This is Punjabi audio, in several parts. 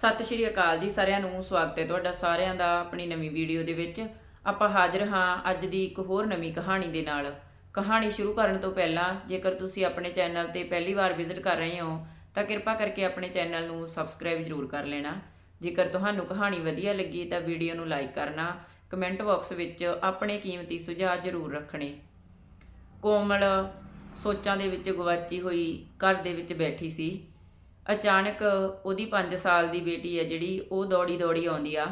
ਸਤਿ ਸ਼੍ਰੀ ਅਕਾਲ ਜੀ ਸਾਰਿਆਂ ਨੂੰ, ਸਵਾਗਤ ਹੈ ਤੁਹਾਡਾ ਸਾਰਿਆਂ ਦਾ ਆਪਣੀ ਨਵੀਂ ਵੀਡੀਓ ਦੇ ਵਿੱਚ। ਆਪਾਂ ਹਾਜ਼ਰ ਹਾਂ ਅੱਜ ਦੀ ਇੱਕ ਹੋਰ ਨਵੀਂ ਕਹਾਣੀ ਦੇ ਨਾਲ। ਕਹਾਣੀ ਸ਼ੁਰੂ ਕਰਨ ਤੋਂ ਪਹਿਲਾਂ, ਜੇਕਰ ਤੁਸੀਂ ਆਪਣੇ ਚੈਨਲ ਤੇ ਪਹਿਲੀ ਵਾਰ ਵਿਜ਼ਿਟ ਕਰ ਰਹੇ ਹੋ, ਤਾਂ ਕਿਰਪਾ ਕਰਕੇ ਆਪਣੇ ਚੈਨਲ ਨੂੰ ਸਬਸਕ੍ਰਾਈਬ ਜ਼ਰੂਰ ਕਰ ਲੈਣਾ। ਜੇਕਰ ਤੁਹਾਨੂੰ ਕਹਾਣੀ ਵਧੀਆ ਲੱਗੀ, ਤਾਂ ਵੀਡੀਓ ਨੂੰ ਲਾਈਕ ਕਰਨਾ, ਕਮੈਂਟ ਬਾਕਸ ਵਿੱਚ ਆਪਣੇ ਕੀਮਤੀ ਸੁਝਾਅ ਜ਼ਰੂਰ ਰੱਖਣੇ। ਕੋਮਲ ਸੋਚਾਂ ਦੇ ਵਿੱਚ ਗਵਾਚੀ ਹੋਈ ਘਰ ਦੇ ਵਿੱਚ ਬੈਠੀ ਸੀ। ਅਚਾਨਕ ਉਹਦੀ 5 ਸਾਲ ਦੀ ਬੇਟੀ ਹੈ ਜਿਹੜੀ, ਉਹ ਦੌੜੀ ਦੌੜੀ ਆਉਂਦੀ ਆ।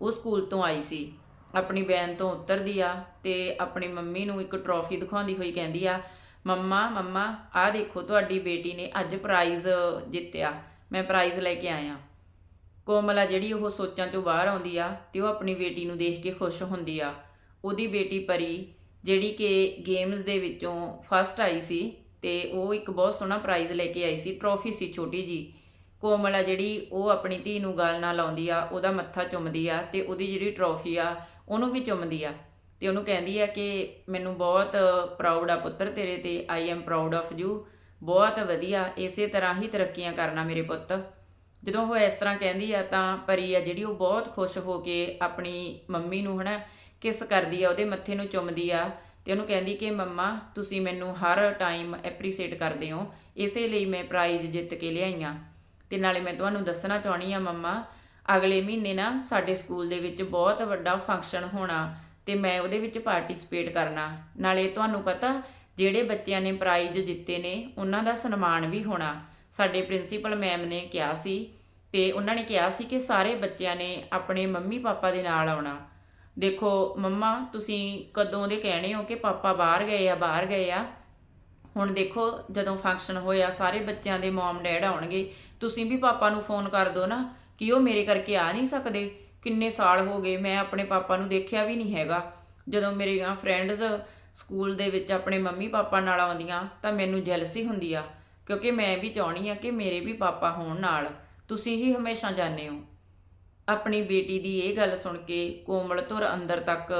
ਉਹ ਸਕੂਲ ਤੋਂ ਆਈ ਸੀ। ਆਪਣੀ ਵੈਨ ਤੋਂ ਉਤਰਦੀ ਆ ਤੇ ਆਪਣੀ ਮੰਮੀ ਨੂੰ ਇੱਕ ਟਰੋਫੀ ਦਿਖਾਉਂਦੀ ਹੋਈ ਕਹਿੰਦੀ ਆ, ਮੰਮਾ ਮੰਮਾ, ਆਹ ਦੇਖੋ ਤੁਹਾਡੀ ਬੇਟੀ ਨੇ ਅੱਜ ਪ੍ਰਾਈਜ਼ ਜਿੱਤਿਆ। ਮੈਂ ਪ੍ਰਾਈਜ਼ ਲੈ ਕੇ ਆਇਆ। ਕੋਮਲ ਆ ਜਿਹੜੀ ਉਹ ਸੋਚਾਂ ਚੋਂ ਬਾਹਰ ਆਉਂਦੀ ਆ ਤੇ ਉਹ ਆਪਣੀ ਬੇਟੀ ਨੂੰ ਦੇਖ ਕੇ ਖੁਸ਼ ਹੁੰਦੀ ਆ। ਉਹਦੀ ਬੇਟੀ ਪਰੀ ਜਿਹੜੀ ਕਿ ਗੇਮਸ ਦੇ ਵਿੱਚੋਂ ਫਸਟ ਆਈ ਸੀ ਤੇ ਉਹ ਇੱਕ ਬਹੁਤ ਸੋਹਣਾ ਪ੍ਰਾਈਜ਼ ਲੈ ਕੇ ਆਈ ਸੀ ਟਰੋਫੀ ਸੀ ਛੋਟੀ ਜੀ ਕੋਮਲ ਆ ਜਿਹੜੀ, ਉਹ ਆਪਣੀ ਧੀ ਨੂੰ ਗਲ ਨਾਲ ਲਾਉਂਦੀ ਆ, ਉਹਦਾ ਮੱਥਾ ਚੁੰਮਦੀ ਆ ਤੇ ਉਹਦੀ ਜਿਹੜੀ ਟਰੋਫੀ ਆ, ਉਹਨੂੰ ਵੀ ਚੁੰਮਦੀ ਆ। ਤੇ ਉਹਨੂੰ ਕਹਿੰਦੀ ਆ ਕਿ ਮੈਨੂੰ ਬਹੁਤ ਪ੍ਰਾਊਡ ਆ ਪੁੱਤਰ ਤੇਰੇ ਤੇ I am proud of you ਬਹੁਤ ਵਧੀਆ, ਇਸੇ ਤਰ੍ਹਾਂ ਹੀ ਤਰੱਕੀਆਂ ਕਰਨਾ ਮੇਰੇ ਪੁੱਤ। ਜਦੋਂ ਉਹ ਇਸ ਤਰ੍ਹਾਂ ਕਹਿੰਦੀ ਆ ਤਾਂ ਪਰੀ ਆ ਜਿਹੜੀ, ਉਹ ਬਹੁਤ ਖੁਸ਼ ਹੋ ਕੇ ਆਪਣੀ ਮੰਮੀ ਨੂੰ ਹਨਾ ਕਿਸ ਕਰਦੀ ਆ, ਉਹਦੇ ਮੱਥੇ ਨੂੰ ਚੁੰਮਦੀ ਆ। ਤੇ ਉਹਨੂੰ ਕਹਿੰਦੀ ਕਿ ਮੰਮਾ, ਤੁਸੀਂ ਮੈਨੂੰ ਹਰ ਟਾਈਮ ਐਪਰੀਸ਼ੀਏਟ ਕਰਦੇ ਹੋ। ਇਸੇ ਲਈ ਮੈਂ ਪ੍ਰਾਈਜ਼ ਜਿੱਤ ਕੇ ਲਿਆਈਆਂ ਤੇ ਨਾਲੇ ਮੈਂ ਤੁਹਾਨੂੰ ਦੱਸਣਾ ਚਾਹਣੀ ਆ ਮੰਮਾ, ਅਗਲੇ ਮਹੀਨੇ ਨਾ ਸਾਡੇ ਸਕੂਲ ਦੇ ਵਿੱਚ ਬਹੁਤ ਵੱਡਾ ਫੰਕਸ਼ਨ ਹੋਣਾ ਤੇ ਮੈਂ ਉਹਦੇ ਵਿੱਚ ਪਾਰਟਿਸਿਪੇਟ ਕਰਨਾ। ਨਾਲੇ ਤੁਹਾਨੂੰ ਪਤਾ, ਜਿਹੜੇ ਬੱਚਿਆਂ ਨੇ ਪ੍ਰਾਈਜ਼ ਜਿੱਤੇ ਨੇ, ਉਹਨਾਂ ਦਾ ਸਨਮਾਨ ਵੀ ਹੋਣਾ। ਸਾਡੇ ਪ੍ਰਿੰਸੀਪਲ ਮੈਮ ਨੇ ਕਿਹਾ ਸੀ ਤੇ ਉਹਨਾਂ ਨੇ ਕਿਹਾ ਸੀ ਕਿ ਸਾਰੇ ਬੱਚਿਆਂ ਨੇ ਆਪਣੇ ਮੰਮੀ ਪਾਪਾ ਦੇ ਨਾਲ ਆਉਣਾ। ਦੇਖੋ, ਮੰਮਾ, ਤੁਸੀਂ ਕਦੋਂ ਦੇ ਕਹਿਣੇ ਹੋ ਕਿ ਪਾਪਾ ਬਾਹਰ ਗਏ ਆ, ਬਾਹਰ ਗਏ ਆ? ਹੁਣ ਦੇਖੋ, ਜਦੋਂ ਫੰਕਸ਼ਨ ਹੋਇਆ, ਸਾਰੇ ਬੱਚਿਆਂ ਦੇ ਮਮ ਡੈਡ ਆਉਣਗੇ। ਤੁਸੀਂ ਵੀ ਪਾਪਾ ਨੂੰ ਫੋਨ ਕਰ ਦਿਓ ਨਾ ਕਿ ਉਹ ਮੇਰੇ ਕਰਕੇ ਆ ਨਹੀਂ ਸਕਦੇ। ਕਿੰਨੇ ਸਾਲ ਹੋ ਗਏ, ਮੈਂ ਆਪਣੇ ਪਾਪਾ ਨੂੰ ਦੇਖਿਆ ਵੀ ਨਹੀਂ ਹੈਗਾ। ਜਦੋਂ ਮੇਰੀਆਂ ਫਰੈਂਡਸ ਸਕੂਲ ਦੇ ਵਿੱਚ ਆਪਣੇ ਮੰਮੀ ਪਾਪਾ ਨਾਲ ਆਉਂਦੀਆਂ, ਤਾਂ ਮੈਨੂੰ ਜੈਲਸੀ ਹੁੰਦੀ ਆ। ਕਿਉਂਕਿ ਮੈਂ ਵੀ ਚਾਹਣੀ ਆ ਕਿ ਮੇਰੇ ਵੀ ਪਾਪਾ ਹੋਣ ਨਾਲ। ਤੁਸੀਂ ਹੀ ਹਮੇਸ਼ਾ ਜਾਂਦੇ ਹੋ। ਆਪਣੀ ਬੇਟੀ ਦੀ ਇਹ ਗੱਲ ਸੁਣ ਕੇ ਕੋਮਲ ਧੁਰ ਅੰਦਰ ਤੱਕ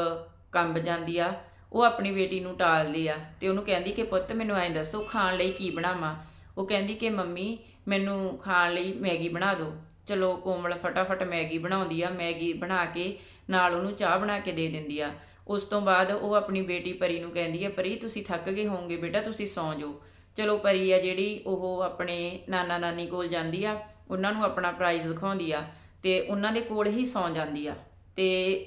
ਕੰਬ ਜਾਂਦੀ ਆ। ਉਹ ਆਪਣੀ ਬੇਟੀ ਨੂੰ ਟਾਲਦੀ ਆ ਤੇ ਉਹਨੂੰ ਕਹਿੰਦੀ ਕਿ ਪੁੱਤ ਮੈਨੂੰ ਐਂ ਦੱਸੋ ਖਾਣ ਲਈ ਕੀ ਬਣਾਵਾਂ? ਉਹ ਕਹਿੰਦੀ ਕਿ ਮੰਮੀ, ਮੈਨੂੰ ਖਾਣ ਲਈ ਮੈਗੀ ਬਣਾ ਦਿਓ। ਚਲੋ ਕੋਮਲ ਫਟਾਫਟ ਮੈਗੀ ਬਣਾਉਂਦੀ ਆ, ਮੈਗੀ ਬਣਾ ਕੇ ਨਾਲ ਉਹਨੂੰ ਚਾਹ ਬਣਾ ਕੇ ਦੇ ਦਿੰਦੀ ਆ। ਉਸ ਤੋਂ ਬਾਅਦ ਉਹ ਆਪਣੀ ਬੇਟੀ ਪਰੀ ਨੂੰ ਕਹਿੰਦੀ ਆ, ਪਰੀ, ਤੁਸੀਂ ਥੱਕ ਗਏ ਹੋਵੋਗੇ ਬੇਟਾ, ਤੁਸੀਂ ਸੌਂ ਜਾਓ। ਚਲੋ ਪਰੀ ਆ ਜਿਹੜੀ, ਉਹ ਆਪਣੇ ਨਾਨਾ ਨਾਨੀ ਕੋਲ ਜਾਂਦੀ ਆ, ਉਹਨਾਂ ਨੂੰ ਆਪਣਾ ਪ੍ਰਾਈਜ਼ ਦਿਖਾਉਂਦੀ ਆ। ਤੇ ਉਹਨਾਂ ਦੇ ਕੋਲ ਹੀ ਸੌਂ ਜਾਂਦੀ ਆ। ਤੇ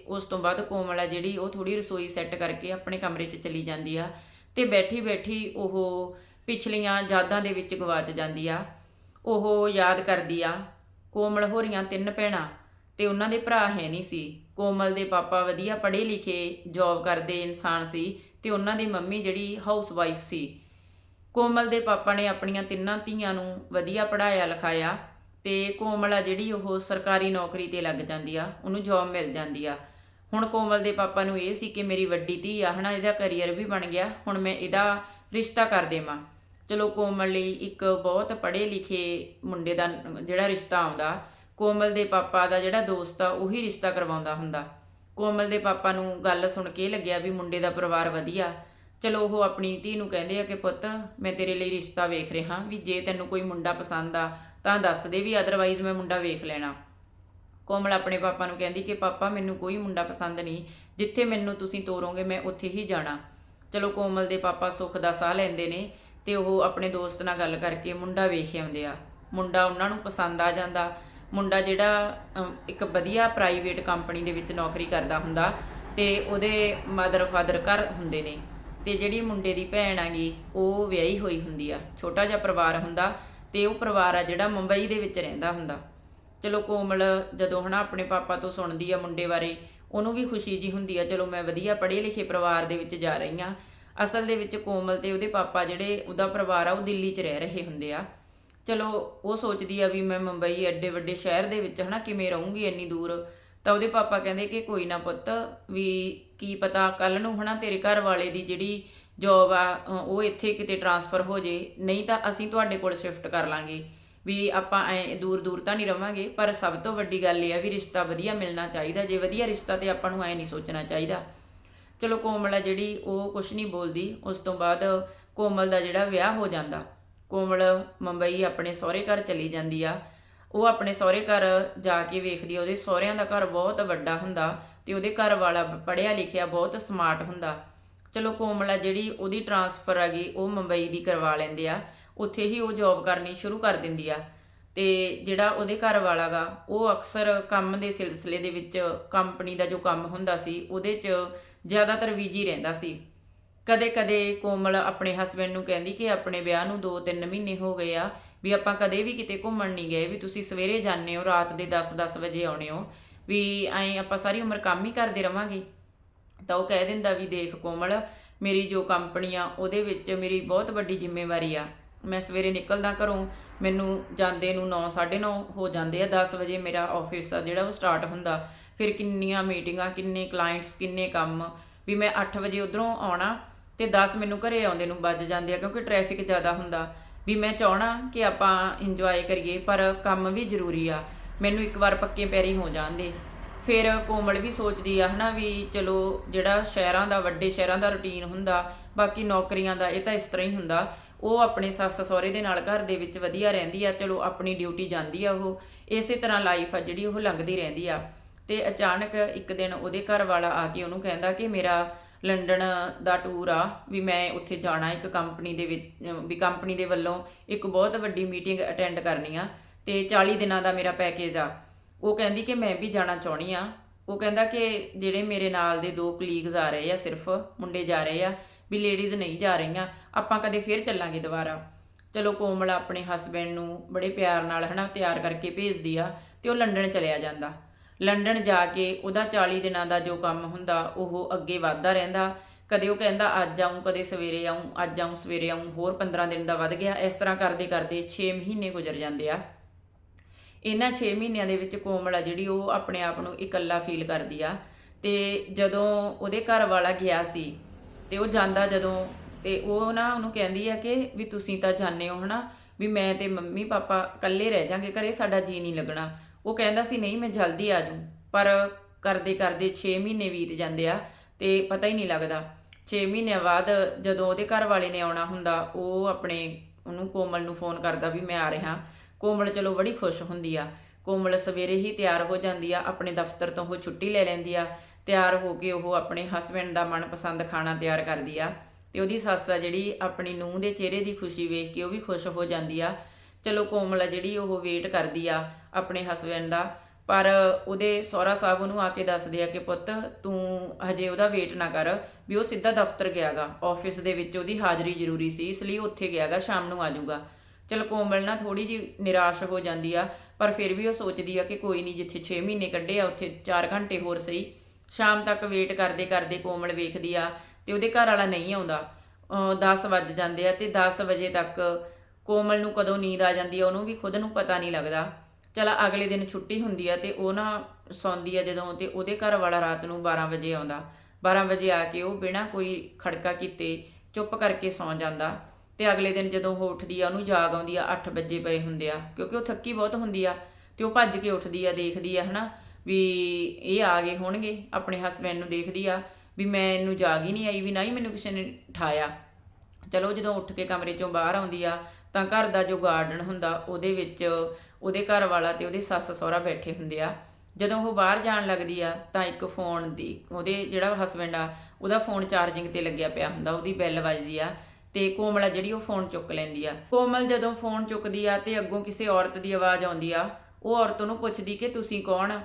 ਉਸ ਤੋਂ ਬਾਅਦ ਕੋਮਲ ਆ ਜਿਹੜੀ, ਉਹ ਥੋੜੀ ਰਸੋਈ ਸੈੱਟ ਕਰਕੇ ਆਪਣੇ ਕਮਰੇ 'ਚ ਚਲੀ ਜਾਂਦੀ ਆ ਤੇ ਬੈਠੀ ਬੈਠੀ ਉਹ ਪਿਛਲੀਆਂ ਯਾਦਾਂ ਦੇ ਵਿੱਚ ਗਵਾਚ ਜਾਂਦੀ ਆ। ਉਹ ਯਾਦ ਕਰਦੀ ਆ, ਕੋਮਲ ਹੋਰੀਆਂ ਤਿੰਨ ਭੈਣਾਂ ਤੇ ਉਹਨਾਂ ਦੇ ਭਰਾ ਹੈ ਨਹੀਂ ਸੀ। ਕੋਮਲ ਦੇ ਪਾਪਾ ਵਧੀਆ ਪੜ੍ਹੇ ਲਿਖੇ ਜੌਬ ਕਰਦੇ ਇਨਸਾਨ ਸੀ ਤੇ ਉਹਨਾਂ ਦੀ ਮੰਮੀ ਜਿਹੜੀ ਹਾਊਸ ਵਾਈਫ ਸੀ। ਕੋਮਲ ਦੇ ਪਾਪਾ ਨੇ ਆਪਣੀਆਂ ਤਿੰਨਾਂ ਧੀਆਂ ਨੂੰ ਵਧੀਆ ਪੜ੍ਹਾਇਆ ਲਿਖਾਇਆ ਤੇ ਕੋਮਲ ਆ ਜਿਹੜੀ ਉਹ ਸਰਕਾਰੀ ਨੌਕਰੀ ਤੇ ਲੱਗ ਜਾਂਦੀ ਆ, ਉਹਨੂੰ ਜੌਬ ਮਿਲ ਜਾਂਦੀ ਆ। ਹੁਣ ਕੋਮਲ ਦੇ ਪਾਪਾ ਨੂੰ ਇਹ ਸੀ ਕਿ ਮੇਰੀ ਵੱਡੀ ਧੀ ਆ, ਹਨਾ, ਇਹਦਾ ਕੈਰੀਅਰ ਵੀ ਬਣ ਗਿਆ, ਹੁਣ ਮੈਂ ਇਹਦਾ ਰਿਸ਼ਤਾ ਕਰ ਦੇਵਾਂ। ਚਲੋ ਕੋਮਲ ਲਈ ਇੱਕ ਬਹੁਤ ਪੜ੍ਹੇ ਲਿਖੇ ਮੁੰਡੇ ਦਾ ਜਿਹੜਾ ਰਿਸ਼ਤਾ ਆਉਂਦਾ, ਕੋਮਲ ਦੇ ਪਾਪਾ ਦਾ ਜਿਹੜਾ ਦੋਸਤ ਆ, ਉਹੀ ਰਿਸ਼ਤਾ ਕਰਵਾਉਂਦਾ ਹੁੰਦਾ। ਕੋਮਲ ਦੇ ਪਾਪਾ ਨੂੰ ਗੱਲ ਸੁਣ ਕੇ ਲੱਗਿਆ ਵੀ ਮੁੰਡੇ ਦਾ ਪਰਿਵਾਰ ਵਧੀਆ। ਚਲੋ ਉਹ ਆਪਣੀ ਧੀ ਨੂੰ ਕਹਿੰਦੇ ਆ ਕਿ ਪੁੱਤ, ਮੈਂ ਤੇਰੇ ਲਈ ਰਿਸ਼ਤਾ ਵੇਖ ਰਿਹਾ ਵੀ ਜੇ ਤੈਨੂੰ ਕੋਈ ਮੁੰਡਾ ਪਸੰਦ ਆ ਤਾਂ ਦੱਸ ਦੇ ਵੀ ਅਦਰਵਾਈਜ਼ ਮੈਂ ਮੁੰਡਾ ਵੇਖ ਲੈਣਾ। ਕੋਮਲ ਆਪਣੇ ਪਾਪਾ ਨੂੰ ਕਹਿੰਦੀ ਕਿ ਪਾਪਾ, ਮੈਨੂੰ ਕੋਈ ਮੁੰਡਾ ਪਸੰਦ ਨਹੀਂ। ਜਿੱਥੇ ਮੈਨੂੰ ਤੁਸੀਂ ਤੋਰੋਗੇ, ਮੈਂ ਉੱਥੇ ਹੀ ਜਾਣਾ। ਚਲੋ ਕੋਮਲ ਦੇ ਪਾਪਾ ਸੁੱਖ ਦਾ ਸਾਹ ਲੈਂਦੇ ਨੇ ਤੇ ਉਹ ਆਪਣੇ ਦੋਸਤ ਨਾਲ ਗੱਲ ਕਰਕੇ ਮੁੰਡਾ ਵੇਖ ਆਉਂਦੇ ਆ। ਮੁੰਡਾ ਉਹਨਾਂ ਨੂੰ ਪਸੰਦ ਆ ਜਾਂਦਾ। ਮੁੰਡਾ ਜਿਹੜਾ ਇੱਕ ਵਧੀਆ ਪ੍ਰਾਈਵੇਟ ਕੰਪਨੀ ਦੇ ਵਿੱਚ ਨੌਕਰੀ ਕਰਦਾ ਹੁੰਦਾ ਤੇ ਉਹਦੇ ਮਦਰ ਫਾਦਰ ਘਰ ਹੁੰਦੇ ਨੇ। ਤੇ ਜਿਹੜੀ ਮੁੰਡੇ ਦੀ ਭੈਣ ਆਗੀ ਉਹ ਵਿਆਹੀ ਹੋਈ ਹੁੰਦੀ ਆ। ਛੋਟਾ ਜਿਹਾ ਪਰਿਵਾਰ ਹੁੰਦਾ। ਤੇ ਉਹ ਪਰਿਵਾਰ ਆ ਜਿਹੜਾ ਮੁੰਬਈ ਦੇ ਵਿੱਚ ਰਹਿੰਦਾ ਹੁੰਦਾ। ਚਲੋ ਕੋਮਲ ਜਦੋਂ ਹਨਾ ਆਪਣੇ ਪਾਪਾ ਤੋਂ ਸੁਣਦੀ ਆ ਮੁੰਡੇ ਬਾਰੇ, ਉਹਨੂੰ ਵੀ ਖੁਸ਼ੀ ਜੀ ਹੁੰਦੀ ਆ, ਚਲੋ ਮੈਂ ਵਧੀਆ ਪੜ੍ਹੇ ਲਿਖੇ ਪਰਿਵਾਰ ਦੇ ਵਿੱਚ ਜਾ ਰਹੀ ਆ ਅਸਲ ਦੇ ਵਿੱਚ ਕੋਮਲ ਤੇ ਉਹਦੇ ਪਾਪਾ ਜਿਹੜੇ ਉਹਦਾ ਪਰਿਵਾਰ ਆ, ਉਹ ਦਿੱਲੀ 'ਚ ਰਹਿ ਰਹੇ ਹੁੰਦੇ ਆ। ਚਲੋ ਉਹ ਸੋਚਦੀ ਆ ਵੀ ਮੈਂ ਮੁੰਬਈ ਐਡੇ ਵੱਡੇ ਸ਼ਹਿਰ ਦੇ ਵਿੱਚ ਹਨਾ ਕਿਵੇਂ ਰਹੂੰਗੀ ਇੰਨੀ ਦੂਰ। ਤਾਂ ਉਹਦੇ ਪਾਪਾ ਕਹਿੰਦੇ ਕਿ ਕੋਈ ਨਾ ਪੁੱਤ, ਵੀ ਕੀ ਪਤਾ ਕੱਲ ਨੂੰ ਹਨਾ ਤੇਰੇ ਘਰ ਵਾਲੇ ਦੀ ਜਿਹੜੀ ਜੋਬ ਆ ਉਹ ਇੱਥੇ ਕਿਤੇ ਟਰਾਂਸਫਰ ਹੋ ਜੇ, ਨਹੀਂ ਤਾਂ ਅਸੀਂ ਤੁਹਾਡੇ ਕੋਲ ਸ਼ਿਫਟ ਕਰ ਲਾਂਗੇ। ਵੀ ਆਪਾਂ ਐ ਦੂਰ ਦੂਰ ਤਾਂ ਨਹੀਂ ਰਵਾਂਗੇ, ਪਰ ਸਭ ਤੋਂ ਵੱਡੀ ਗੱਲ ਇਹ ਆ ਵੀ ਰਿਸ਼ਤਾ ਵਧੀਆ ਮਿਲਣਾ ਚਾਹੀਦਾ। ਜੇ ਵਧੀਆ ਰਿਸ਼ਤਾ ਤੇ ਆਪਾਂ ਨੂੰ ਐ ਨਹੀਂ ਸੋਚਣਾ ਚਾਹੀਦਾ। ਚਲੋ ਕੋਮਲ ਆ ਜਿਹੜੀ, ਉਹ ਕੁਝ ਨਹੀਂ ਬੋਲਦੀ। ਉਸ ਤੋਂ ਬਾਅਦ ਕੋਮਲ ਦਾ ਜਿਹੜਾ ਵਿਆਹ ਹੋ ਜਾਂਦਾ, ਕੋਮਲ ਮੁੰਬਈ ਆਪਣੇ ਸਹੁਰੇ ਘਰ ਚਲੀ ਜਾਂਦੀ ਆ। ਉਹ ਆਪਣੇ ਸਹੁਰੇ ਘਰ ਜਾ ਕੇ ਵੇਖਦੀ ਆ, ਉਹਦੇ ਸਹੁਰਿਆਂ ਦਾ ਘਰ ਬਹੁਤ ਵੱਡਾ ਹੁੰਦਾ ਤੇ ਉਹਦੇ ਘਰ ਵਾਲਾ ਪੜ੍ਹਿਆ ਲਿਖਿਆ ਬਹੁਤ ਸਮਾਰਟ ਹੁੰਦਾ। ਚਲੋ ਕੋਮਲ ਆ ਜਿਹੜੀ ਉਹਦੀ ਟਰਾਂਸਫਰ ਆ ਗਈ ਉਹ ਮੁੰਬਈ ਦੀ ਕਰਵਾ ਲੈਂਦੇ ਆ। ਉੱਥੇ ਹੀ ਉਹ ਜੌਬ ਕਰਨੀ ਸ਼ੁਰੂ ਕਰ ਦਿੰਦੀ ਆ। ਤੇ ਜਿਹੜਾ ਉਹਦੇ ਘਰ ਵਾਲਾ ਗਾ, ਉਹ ਅਕਸਰ ਕੰਮ ਦੇ ਸਿਲਸਿਲੇ ਦੇ ਵਿੱਚ ਕੰਪਨੀ ਦਾ ਜੋ ਕੰਮ ਹੁੰਦਾ ਸੀ, ਉਹਦੇ 'ਚ ਜ਼ਿਆਦਾਤਰ ਬਿਜ਼ੀ ਰਹਿੰਦਾ ਸੀ। ਕਦੇ-ਕਦੇ ਕੋਮਲ ਆਪਣੇ ਹਸਬੰਡ ਨੂੰ ਕਹਿੰਦੀ ਕਿ ਆਪਣੇ ਵਿਆਹ ਨੂੰ 2-3 ਮਹੀਨੇ ਹੋ ਗਏ ਆ, ਵੀ ਆਪਾਂ ਕਦੇ ਵੀ ਕਿਤੇ ਘੁੰਮਣ ਨਹੀਂ ਗਏ, ਵੀ ਤੁਸੀਂ ਸਵੇਰੇ ਜਾਂਦੇ ਹੋ, ਰਾਤ ਦੇ 10-10 ਵਜੇ ਆਉਣੇ ਹੋ, ਵੀ ਐਂ ਆਪਾਂ ਸਾਰੀ ਉਮਰ ਕੰਮ ਹੀ ਕਰਦੇ ਰਵਾਂਗੇ। ਤਾਂ ਉਹ ਕਹਿ ਦਿੰਦਾ ਵੀ ਦੇਖ ਕੋਮਲ, ਮੇਰੀ ਜੋ ਕੰਪਨੀ ਆ, ਉਹਦੇ ਵਿੱਚ ਮੇਰੀ ਬਹੁਤ ਵੱਡੀ ਜ਼ਿੰਮੇਵਾਰੀ ਆ। ਮੈਂ ਸਵੇਰੇ ਨਿਕਲਦਾ ਘਰੋਂ, ਮੈਨੂੰ ਜਾਂਦੇ ਨੂੰ 9:30 ਹੋ ਜਾਂਦੇ ਆ 10 ਵਜੇ ਮੇਰਾ ਆਫਿਸ ਆ ਜਿਹੜਾ ਉਹ ਸਟਾਰਟ ਹੁੰਦਾ। ਫਿਰ ਕਿੰਨੀਆਂ ਮੀਟਿੰਗਾਂ, ਕਿੰਨੇ ਕਲਾਇੰਟਸ ਕਿੰਨੇ ਕੰਮ, ਵੀ ਮੈਂ 8 ਵਜੇ ਉਧਰੋਂ ਆਉਣਾ ਤੇ 10 ਮੈਨੂੰ ਘਰੇ ਆਉਂਦੇ ਨੂੰ ਵੱਜ ਜਾਂਦੇ ਆ, ਕਿਉਂਕਿ ਟ੍ਰੈਫਿਕ ਜ਼ਿਆਦਾ ਹੁੰਦਾ। ਵੀ ਮੈਂ ਚਾਹਣਾ ਕਿ ਆਪਾਂ ਇੰਜੋਏ ਕਰੀਏ, ਪਰ ਕੰਮ ਵੀ ਜ਼ਰੂਰੀ ਆ। ਮੈਨੂੰ ਇੱਕ ਵਾਰ ਪੱਕੇ ਪੈਰੀ ਹੋ ਜਾਂਦੇ ਫਿਰ ਕੋਮਲ ਵੀ ਸੋਚਦੀ ਆ ਹਨਾ ਵੀ ਚਲੋ ਜਿਹੜਾ ਸ਼ਹਿਰਾਂ ਦਾ, ਵੱਡੇ ਸ਼ਹਿਰਾਂ ਦਾ ਰੁਟੀਨ ਹੁੰਦਾ, ਬਾਕੀ ਨੌਕਰੀਆਂ ਦਾ ਇਹ ਤਾਂ ਇਸ ਤਰ੍ਹਾਂ ਹੀ ਹੁੰਦਾ। ਉਹ ਆਪਣੇ ਸੱਸ ਸਹੁਰੇ ਦੇ ਨਾਲ ਘਰ ਦੇ ਵਿੱਚ ਵਧੀਆ ਰਹਿੰਦੀ ਆ, ਚਲੋ ਆਪਣੀ ਡਿਊਟੀ ਜਾਂਦੀ ਆ ਉਹ। ਇਸੇ ਤਰ੍ਹਾਂ ਲਾਈਫ ਆ ਜਿਹੜੀ ਉਹ ਲੰਘਦੀ ਰਹਿੰਦੀ ਆ। ਤੇ ਅਚਾਨਕ ਇੱਕ ਦਿਨ ਉਹਦੇ ਘਰ ਵਾਲਾ ਆ ਕੇ ਉਹਨੂੰ ਕਹਿੰਦਾ ਕਿ ਮੇਰਾ ਲੰਡਨ ਦਾ ਟੂਰ ਆ, ਵੀ ਮੈਂ ਉੱਥੇ ਜਾਣਾ ਇੱਕ ਕੰਪਨੀ ਦੇ ਵਿੱਚ ਵੀ ਕੰਪਨੀ ਦੇ ਵੱਲੋਂ ਇੱਕ ਬਹੁਤ ਵੱਡੀ ਮੀਟਿੰਗ ਅਟੈਂਡ ਕਰਨੀ ਆ। ਤੇ 40 ਦਿਨਾਂ ਦਾ ਮੇਰਾ ਪੈਕੇਜ ਆ। ਉਹ ਕਹਿੰਦੀ ਕਿ ਮੈਂ ਵੀ ਜਾਣਾ ਚਾਹਣੀ ਆ ਉਹ ਕਹਿੰਦਾ ਕਿ ਜਿਹੜੇ ਮੇਰੇ ਨਾਲ ਦੇ ਦੋ ਕਲੀਗਸ ਆ ਰਹੇ ਆ, ਸਿਰਫ ਮੁੰਡੇ ਜਾ ਰਹੇ ਆ, ਵੀ ਲੇਡੀਜ਼ ਨਹੀਂ ਜਾ ਰਹੀਆਂ, ਆਪਾਂ ਕਦੇ ਫੇਰ ਚੱਲਾਂਗੇ ਦੁਬਾਰਾ। ਚਲੋ ਕੋਮਲ ਆਪਣੇ ਹਸਬੰਡ ਨੂੰ ਬੜੇ ਪਿਆਰ ਨਾਲ ਹਨਾ ਤਿਆਰ ਕਰਕੇ ਭੇਜਦੀ ਆ ਤੇ ਉਹ ਲੰਡਨ ਚਲਿਆ ਜਾਂਦਾ। ਲੰਡਨ ਜਾ ਕੇ ਉਹਦਾ 40 ਦਿਨਾਂ ਦਾ ਜੋ ਕੰਮ ਹੁੰਦਾ, ਉਹ ਅੱਗੇ ਵਧਦਾ ਰਹਿੰਦਾ। ਕਦੇ ਉਹ ਕਹਿੰਦਾ, ਅੱਜ ਆਉਂ ਕਦੇ ਸਵੇਰੇ ਆਉਂ ਅੱਜ ਆਉਂ ਸਵੇਰੇ ਆਉਂ ਹੋਰ 15 ਦਿਨ ਦਾ ਵੱਧ ਗਿਆ। ਇਸ ਤਰ੍ਹਾਂ ਕਰਦੇ ਕਰਦੇ 6 ਮਹੀਨੇ ਗੁਜ਼ਰ ਜਾਂਦੇ ਆ। ਇਹਨਾਂ 6 ਮਹੀਨਿਆਂ ਦੇ ਵਿੱਚ ਕੋਮਲ ਆ ਜਿਹੜੀ ਉਹ ਆਪਣੇ ਆਪ ਨੂੰ ਇਕੱਲਾ ਫੀਲ ਕਰਦੀ ਆ। ਤੇ ਜਦੋਂ ਉਹਦੇ ਘਰ ਵਾਲਾ ਗਿਆ ਸੀ ਤੇ ਉਹ ਜਾਂਦਾ ਜਦੋਂ ਤੇ ਉਹ ਨਾ ਉਹਨੂੰ ਕਹਿੰਦੀ ਆ ਕਿ ਵੀ ਤੁਸੀਂ ਤਾਂ ਜਾਣਦੇ ਹੋ ਹਨਾ, ਵੀ ਮੈਂ ਤੇ ਮੰਮੀ ਪਾਪਾ ਇਕੱਲੇ ਰਹਿ ਜਾਾਂਗੇ, ਘਰੇ ਸਾਡਾ ਜੀ ਨਹੀਂ ਲੱਗਣਾ। ਉਹ ਕਹਿੰਦਾ ਸੀ, ਨਹੀਂ, ਮੈਂ ਜਲਦੀ ਆ ਜੂ ਪਰ ਕਰਦੇ ਕਰਦੇ 6 ਮਹੀਨੇ ਬੀਤ ਜਾਂਦੇ ਆ ਤੇ ਪਤਾ ਹੀ ਨਹੀਂ ਲੱਗਦਾ। 6 ਮਹੀਨਿਆਂ ਬਾਅਦ ਜਦੋਂ ਉਹਦੇ ਘਰ ਵਾਲੇ ਨੇ ਆਉਣਾ ਹੁੰਦਾ, ਉਹ ਆਪਣੇ ਉਹਨੂੰ ਕੋਮਲ ਨੂੰ ਫੋਨ ਕਰਦਾ ਵੀ ਮੈਂ ਆ ਰਿਹਾ। ਕੋਮਲ ਚਲੋ ਬੜੀ ਖੁਸ਼ ਹੁੰਦੀ ਆ। ਕੋਮਲ ਸਵੇਰੇ ਹੀ ਤਿਆਰ ਹੋ ਜਾਂਦੀ ਆ, ਆਪਣੇ ਦਫ਼ਤਰ ਤੋਂ ਉਹ ਛੁੱਟੀ ਲੈ ਲੈਂਦੀ ਆ। ਤਿਆਰ ਹੋ ਕੇ ਉਹ ਆਪਣੇ ਹਸਬੰਡ ਦਾ ਮਨਪਸੰਦ ਖਾਣਾ ਤਿਆਰ ਕਰਦੀ ਆ ਤੇ ਉਹਦੀ ਸੱਸ ਆ ਜਿਹੜੀ ਆਪਣੀ ਨੂੰਹ ਦੇ ਚਿਹਰੇ ਦੀ ਖੁਸ਼ੀ ਵੇਖ ਕੇ ਉਹ ਵੀ ਖੁਸ਼ ਹੋ ਜਾਂਦੀ ਆ। ਚਲੋ ਕੋਮਲ ਆ ਜਿਹੜੀ ਉਹ ਵੇਟ ਕਰਦੀ ਆ ਆਪਣੇ ਹਸਬੰਡ ਦਾ, ਪਰ ਉਹਦੇ ਸਹੁਰਾ ਸਾਹਿਬ ਉਹਨੂੰ ਆ ਕੇ ਦੱਸਦੇ ਆ ਕਿ ਪੁੱਤ ਤੂੰ ਹਜੇ ਉਹਦਾ ਵੇਟ ਨਾ ਕਰ ਵੀ ਉਹ ਸਿੱਧਾ ਦਫ਼ਤਰ ਗਿਆਗਾ। ਆਫਿਸ ਦੇ ਵਿੱਚ ਉਹਦੀ ਹਾਜ਼ਰੀ ਜ਼ਰੂਰੀ ਸੀ, ਇਸ ਲਈ ਉੱਥੇ ਗਿਆਗਾ, ਸ਼ਾਮ ਨੂੰ ਆ ਜਾਊਗਾ। ਚਲ ਕੋਮਲ ਨਾ ਥੋੜੀ ਜੀ ਨਿਰਾਸ਼ ਹੋ ਜਾਂਦੀ ਆ, ਪਰ ਫਿਰ ਵੀ ਉਹ ਸੋਚਦੀ ਆ ਕਿ ਕੋਈ ਨਹੀਂ, ਜਿੱਥੇ 6 ਮਹੀਨੇ ਕੱਢੇ ਆ, ਉੱਥੇ 4 ਘੰਟੇ ਹੋਰ ਸਹੀ। ਸ਼ਾਮ ਤੱਕ ਵੇਟ ਕਰਦੇ ਕਰਦੇ ਕੋਮਲ ਵੇਖਦੀ ਆ ਤੇ ਉਹਦੇ ਘਰ ਵਾਲਾ ਨਹੀਂ ਆਉਂਦਾ। 10 ਵੱਜ ਜਾਂਦੇ ਆ ਤੇ 10 ਵਜੇ ਤੱਕ ਕੋਮਲ ਨੂੰ ਕਦੋਂ ਨੀਂਦ ਆ ਜਾਂਦੀ ਆ, ਉਹਨੂੰ ਵੀ ਖੁਦ ਨੂੰ ਪਤਾ ਨਹੀਂ ਲੱਗਦਾ। ਚਲ ਅਗਲੇ ਦਿਨ ਛੁੱਟੀ ਹੁੰਦੀ ਆ ਤੇ ਉਹ ਨਾ ਸੌਂਦੀ ਆ ਜਦੋਂ ਤੇ ਉਹਦੇ ਘਰ ਵਾਲਾ ਰਾਤ ਨੂੰ 12 ਵਜੇ ਆਉਂਦਾ। 12 ਵਜੇ ਆ ਕੇ ਉਹ ਬਿਨਾਂ ਕੋਈ ਖੜਕਾ ਕੀਤੇ ਚੁੱਪ ਕਰਕੇ ਸੌਂ ਜਾਂਦਾ। ਤੇ ਅਗਲੇ ਦਿਨ ਜਦੋਂ ਉਹ ਉੱਠਦੀ ਆ, ਉਹਨੂੰ ਜਾਗ ਆਉਂਦੀ ਆ 8 ਵਜੇ ਪਏ ਹੁੰਦੇ ਆ, ਕਿਉਂਕਿ ਉਹ ਥੱਕੀ ਬਹੁਤ ਹੁੰਦੀ ਆ ਤੇ ਉਹ ਭੱਜ ਕੇ ਉੱਠਦੀ ਆ, ਦੇਖਦੀ ਆ, ਹਨਾ, ਵੀ ਇਹ ਆ ਗਏ ਹੋਣਗੇ, ਆਪਣੇ ਹਸਬੰਡ ਨੂੰ ਦੇਖਦੀ ਆ, ਵੀ ਮੈਂ ਇਹਨੂੰ ਜਾਗ ਹੀ ਨਹੀਂ ਆਈ, ਵੀ ਨਾ ਹੀ ਮੈਨੂੰ ਕਿਸੇ ਨੇ ਉਠਾਇਆ ਚਲੋ, ਜਦੋਂ ਉੱਠ ਕੇ ਕਮਰੇ ਚੋਂ ਬਾਹਰ ਆਉਂਦੀ ਆ, ਤਾਂ ਘਰ ਦਾ ਜੋ ਗਾਰਡਨ ਹੁੰਦਾ, ਉਹਦੇ ਵਿੱਚ ਉਹਦੇ ਘਰ ਵਾਲਾ ਤੇ ਉਹਦੇ ਸੱਸ ਸਹੁਰਾ ਬੈਠੇ ਹੁੰਦੇ ਆ। ਜਦੋਂ ਉਹ ਬਾਹਰ ਜਾਣ ਲੱਗਦੀ ਆ, ਤਾਂ ਇੱਕ ਫੋਨ ਦੀ, ਉਹਦੇ ਜਿਹੜਾ ਹਸਬੰਡ ਆ, ਉਹਦਾ ਫੋਨ ਚਾਰਜਿੰਗ ਤੇ ਲੱਗਿਆ ਪਿਆ ਹੁੰਦਾ, ਉਹਦੀ ਬੈਲ ਵੱਜਦੀ ਆ। ਤੇ ਕੋਮਲ ਆ ਜਿਹੜੀ ਉਹ ਫੋਨ ਚੁੱਕ ਲੈਂਦੀ ਆ। ਕੋਮਲ ਜਦੋਂ ਫੋਨ ਚੁੱਕਦੀ ਆ ਤੇ ਅੱਗੋਂ ਕਿਸੇ ਔਰਤ ਦੀ ਆਵਾਜ਼ ਆਉਂਦੀ ਆ, ਉਹ ਔਰਤ ਨੂੰ ਪੁੱਛਦੀ ਕਿ ਤੁਸੀਂ ਕੌਣ?